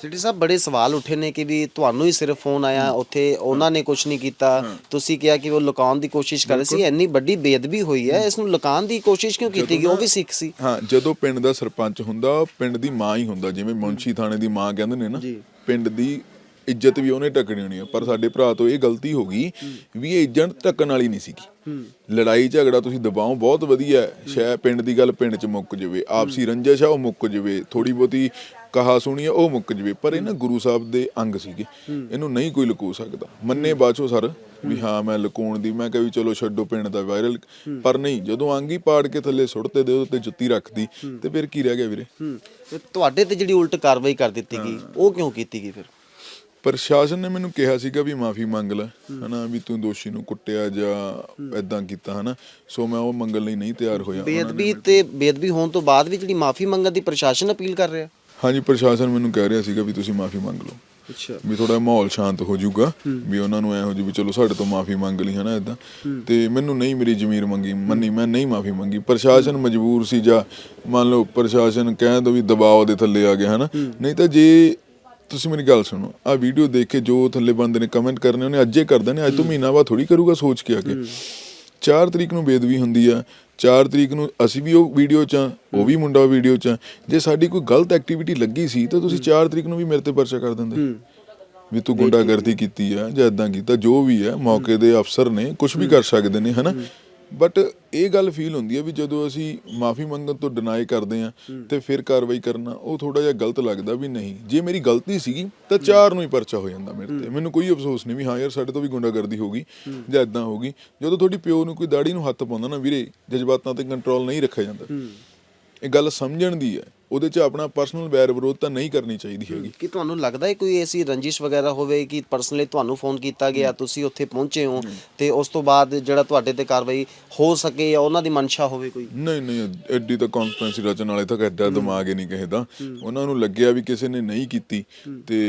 ਸਿਟੀ ਸਾਹਿਬ ਬੜੇ ਸਵਾਲ ਉੱਠੇ ਨੇ ਕਿ ਵੀ ਤੁਹਾਨੂੰ ਹੀ ਸਿਰਫ ਫੋਨ ਆਇਆ ਉੱਥੇ ਉਹਨਾਂ ਨੇ ਕੁਝ ਨਹੀਂ ਕੀਤਾ। ਤੁਸੀਂ ਕਿਹਾ ਕਿ ਉਹ ਲੁਕਾਉਣ ਦੀ ਕੋਸ਼ਿਸ਼ ਕਰ ਰਹੇ ਸੀ ਇੰਨੀ ਵੱਡੀ ਬੇਅਦਬੀ ਹੋਈ ਹੈ ਇਸ ਨੂੰ ਲੁਕਾਉਣ ਦੀ ਕੋਸ਼ਿਸ਼ ਕਿਉਂ ਕੀਤੀ ਗਈ? ਉਹ ਵੀ ਸਿੱਖ ਸੀ। ਹਾਂ ਜਦੋਂ ਪਿੰਡ ਦਾ ਸਰਪੰਚ ਹੁੰਦਾ ਪਿੰਡ ਦੀ ਮਾਂ ਹੀ ਹੁੰਦਾ ਜਿਵੇਂ ਮੁੰਸ਼ੀ ਥਾਣੇ ਦੀ ਮਾਂ ਕਹਿੰਦੇ ਨੇ ਨਾ ਪਿੰਡ ਦੀ ਇੱਜ਼ਤ ਵੀ ਉਹਨੇ ਢੱਕਣੀ ਹੋਣੀ ਆ। ਪਰ ਸਾਡੇ ਭਰਾ ਤੋਂ ਇਹ ਗਲਤੀ ਹੋ ਗਈ ਵੀ ਇਹ ਇੱਜ਼ਤ ਢੱਕਣ ਵਾਲੀ ਨਹੀਂ ਸੀਗੀ। ਲੜਾਈ ਝਗੜਾ ਤੁਸੀਂ ਦਬਾਓ ਬਹੁਤ ਵਧੀਆ। ਹੈ ਸ਼ਾਇਦ ਪਿੰਡ ਦੀ ਗੱਲ ਪਿੰਡ 'ਚ ਮੁੱਕ ਜਾਵੇ ਆਪਸੀ ਰੰਜਿਸ਼ ਆ ਉਹ ਮੁੱਕ ਜਾਵੇ। ਥੋੜੀ ਬਹੁਤੀ ਕਹਾ ਸੁਣੀ ਆ ਉਹ ਮੁੱਕ ਜਾਵੇ। ਪਰ ਇਹ ਨਾ ਗੁਰੂ ਸਾਹਿਬ ਦੇ ਅੰਗ ਸੀਗੇ। ਇਹਨੂੰ ਨਹੀਂ ਕੋਈ ਲੁਕੋ ਸਕਦਾ। ਮੰਨੇ ਬਾਚੋ ਸਰ ਵੀ ਹਾਂ ਮੈਂ ਲੁਕਾਉਣ ਦੀ ਮੈਂ ਕਿਹਾ ਵੀ ਚਲੋ ਛੱਡੋ ਪਿੰਡ ਦਾ ਵਾਇਰਲ ਪਰ ਨਹੀਂ ਜਦੋਂ ਅੰਗ ਹੀ ਪਾੜ ਕੇ ਥੱਲੇ ਸੁੱਟਤੇ ਦੇ ਉੱਤੇ ਜੁੱਤੀ ਰੱਖਦੀ ਤੇ ਫਿਰ ਕੀ ਰਹਿ ਗਿਆ ਵੀਰੇ? ਤੇ ਤੁਹਾਡੇ ਤੇ ਜਿਹੜੀ ਉਲਟ ਕਾਰਵਾਈ ਕਰ ਦਿੱਤੀ ਗਈ ਉਹ ਕਿਉਂ ਕੀਤੀ ਗਈ ਫਿਰ? ਪ੍ਰਸ਼ਾਸਨ ਨੇ ਮੈਨੂੰ ਕਿਹਾ ਸੀਗਾ ਵੀ ਮਾਫੀ ਮੰਗ ਲੈ ਹਨਾ ਵੀ ਤੂੰ ਦੋਸ਼ੀ ਨੂੰ ਕੁੱਟਿਆ ਜਾਂ ਐਦਾਂ ਕੀਤਾ ਹਨਾ। ਸੋ ਮੈਂ ਉਹ ਮੰਗਣ ਲਈ ਨਹੀਂ ਤਿਆਰ ਹੋਇਆ ਬੇਅਦਬੀ ਤੇ ਬੇਅਦਬੀ ਹੋਣ ਤੋਂ ਬਾਅਦ ਵੀ ਜਿਹੜੀ ਮਾਫੀ ਮੰਗਣ ਦੀ ਪ੍ਰਸ਼ਾਸਨ ਅਪੀਲ ਕਰ ਰਿਹਾ? ਹਾਂਜੀ ਪ੍ਰਸ਼ਾਸਨ ਮੈਨੂੰ ਕਹਿ ਰਿਹਾ ਸੀਗਾ ਵੀ ਤੁਸੀਂ ਮਾਫੀ ਮੰਗ ਲਓ। ਅੱਛਾ। ਵੀ ਥੋੜਾ ਮਾਹੌਲ ਸ਼ਾਂਤ ਹੋ ਜਾਊਗਾ ਵੀ ਉਹਨਾਂ ਨੂੰ ਐ ਹੋ ਜੂ ਵੀ ਚਲੋ ਸਾਡੇ ਤੋਂ ਮਾਫੀ ਮੰਗ ਲਈ ਹਨਾ ਇਦਾਂ ਤੇ ਮੈਨੂੰ ਨਹੀਂ ਮੇਰੀ ਜ਼ਮੀਰ ਮੰਗੀ ਮੰਨੀ ਮੈਂ ਨਹੀਂ ਮਾਫੀ ਮੰਗੀ। ਪ੍ਰਸ਼ਾਸਨ ਮਜਬੂਰ ਸੀ ਜਾਂ ਮੰਨ ਲਓ ਪ੍ਰਸ਼ਾਸਨ ਕਹਿ ਦੋ ਵੀ ਦਬਾਅ ਦੇ ਥੱਲੇ ਆ ਗਿਆ ਹਨਾ। ਨਹੀਂ ਤਾਂ ਜੇ ਤੁਸੀਂ ਮੇਰੀ ਗੱਲ ਸੁਣੋ। ਆ ਵੀਡੀਓ ਦੇਖ ਕੇ ਜੋ ਥੱਲੇ ਬੰਦੇ ਨੇ ਕਮੈਂਟ ਕਰਨੇ ਉਹਨੇ ਅੱਜੇ ਕਰ ਦੇਣੇ ਅੱਜ ਤੋਂ ਮਹੀਨਾ ਬਾਅਦ ਥੋੜੀ ਕਰੂਗਾ ਸੋਚ ਕੇ ਆ ਕੇ। 4 ਤਰੀਕ ਨੂੰ ਬੇਦਵੀ ਹੁੰਦੀ ਆ 4 ਤਰੀਕ ਨੂੰ ਅਸੀਂ ਵੀ ਉਹ ਵੀਡੀਓ 'ਚ ਆ, ਉਹ ਵੀ ਮੁੰਡਾ ਵੀਡੀਓ 'ਚ ਆ। ਜੇ ਸਾਡੀ ਕੋਈ ਗਲਤ ਐਕਟੀਵਿਟੀ ਲੱਗੀ ਸੀ ਤਾਂ ਤੁਸੀਂ 4 ਤਰੀਕ ਨੂੰ ਵੀ ਮੇਰੇ ਤੇ ਪਰਚਾ ਕਰ ਦਿੰਦੇ। ਵੀ ਤੂੰ ਗੁੰਡਾਗਰਦੀ ਕੀਤੀ ਆ ਜਾਂ ਇਦਾਂ ਕੀਤਾ ਜੋ ਵੀ ਹੈ ਮੌਕੇ ਦੇ ਅਫਸਰ ਨੇ ਕੁਝ ਵੀ ਕਰ ਸਕਦੇ ਨੇ ਹਨਾ? ਬਟ ਇਹ ਗੱਲ ਫੀਲ ਹੁੰਦੀ ਹੈ ਵੀ ਜਦੋਂ ਅਸੀਂ ਮਾਫੀ ਮੰਗਣ ਤੋਂ ਡਿਨਾਈ ਕਰਦੇ ਆ ਤੇ ਫਿਰ ਕਾਰਵਾਈ ਕਰਨਾ ਉਹ ਥੋੜਾ ਜਿਹਾ ਗਲਤ ਲੱਗਦਾ ਵੀ ਨਹੀਂ। ਜੇ ਮੇਰੀ ਗਲਤੀ ਸੀਗੀ ਤਾਂ ਚਾਰ ਨੂੰ ਹੀ ਪਰਚਾ ਹੋ ਜਾਂਦਾ ਮੇਰੇ ਤੇ। ਮੈਨੂੰ ਕੋਈ ਅਫਸੋਸ ਨਹੀਂ ਵੀ ਹਾਂ ਯਾਰ ਸਾਡੇ ਤੋਂ ਵੀ ਗੁੰਡਾਗਰਦੀ ਹੋ ਗਈ ਜਾਂ ਇਦਾਂ ਹੋ ਗਈ। ਜਦੋਂ ਤੁਹਾਡੀ ਪਿਓ ਨੂੰ ਕੋਈ ਦਾੜੀ ਨੂੰ ਹੱਥ ਪਾਉਂਦਾ ਨਾ ਵੀਰੇ ਜਜ਼ਬਾਤਾਂ ਤੇ ਕੰਟਰੋਲ ਨਹੀਂ ਰੱਖਿਆ ਜਾਂਦਾ। ਇਹ ਗੱਲ ਸਮਝਣ ਦੀ ਹੈ। ਉਹਦੇ 'ਚ ਆਪਣਾ ਪਰਸਨਲ ਵੈਰ ਵਿਰੋਧ ਤਾਂ ਨਹੀਂ ਕਰਨੀ ਚਾਹੀਦੀ ਹੈਗੀ। ਕਿ ਤੁਹਾਨੂੰ ਲੱਗਦਾ ਹੈ ਕੋਈ ਐਸੀ ਰੰਜਿਸ਼ ਵਗੈਰਾ ਹੋਵੇ ਕਿ ਪਰਸਨਲੀ ਤੁਹਾਨੂੰ ਫੋਨ ਕੀਤਾ ਗਿਆ ਤੁਸੀਂ ਉੱਥੇ ਪਹੁੰਚੇ ਹੋ ਤੇ ਉਸ ਤੋਂ ਬਾਅਦ ਜਿਹੜਾ ਤੁਹਾਡੇ ਤੇ ਕਾਰਵਾਈ ਹੋ ਸਕੇ ਜਾਂ ਉਹਨਾਂ ਦੀ ਮਨਸ਼ਾ ਹੋਵੇ ਕੋਈ? ਨਹੀਂ ਨਹੀਂ ਐਡੀ ਤਾਂ ਕਾਨਫਰੰਸ ਰਚਨ ਵਾਲੇ ਤਾਂ ਐਡਾ ਦਿਮਾਗ ਹੀ ਨਹੀਂ ਕਿਸੇ ਦਾ। ਉਹਨਾਂ ਨੂੰ ਲੱਗਿਆ ਵੀ ਕਿਸੇ ਨੇ ਨਹੀਂ ਕੀਤੀ ਤੇ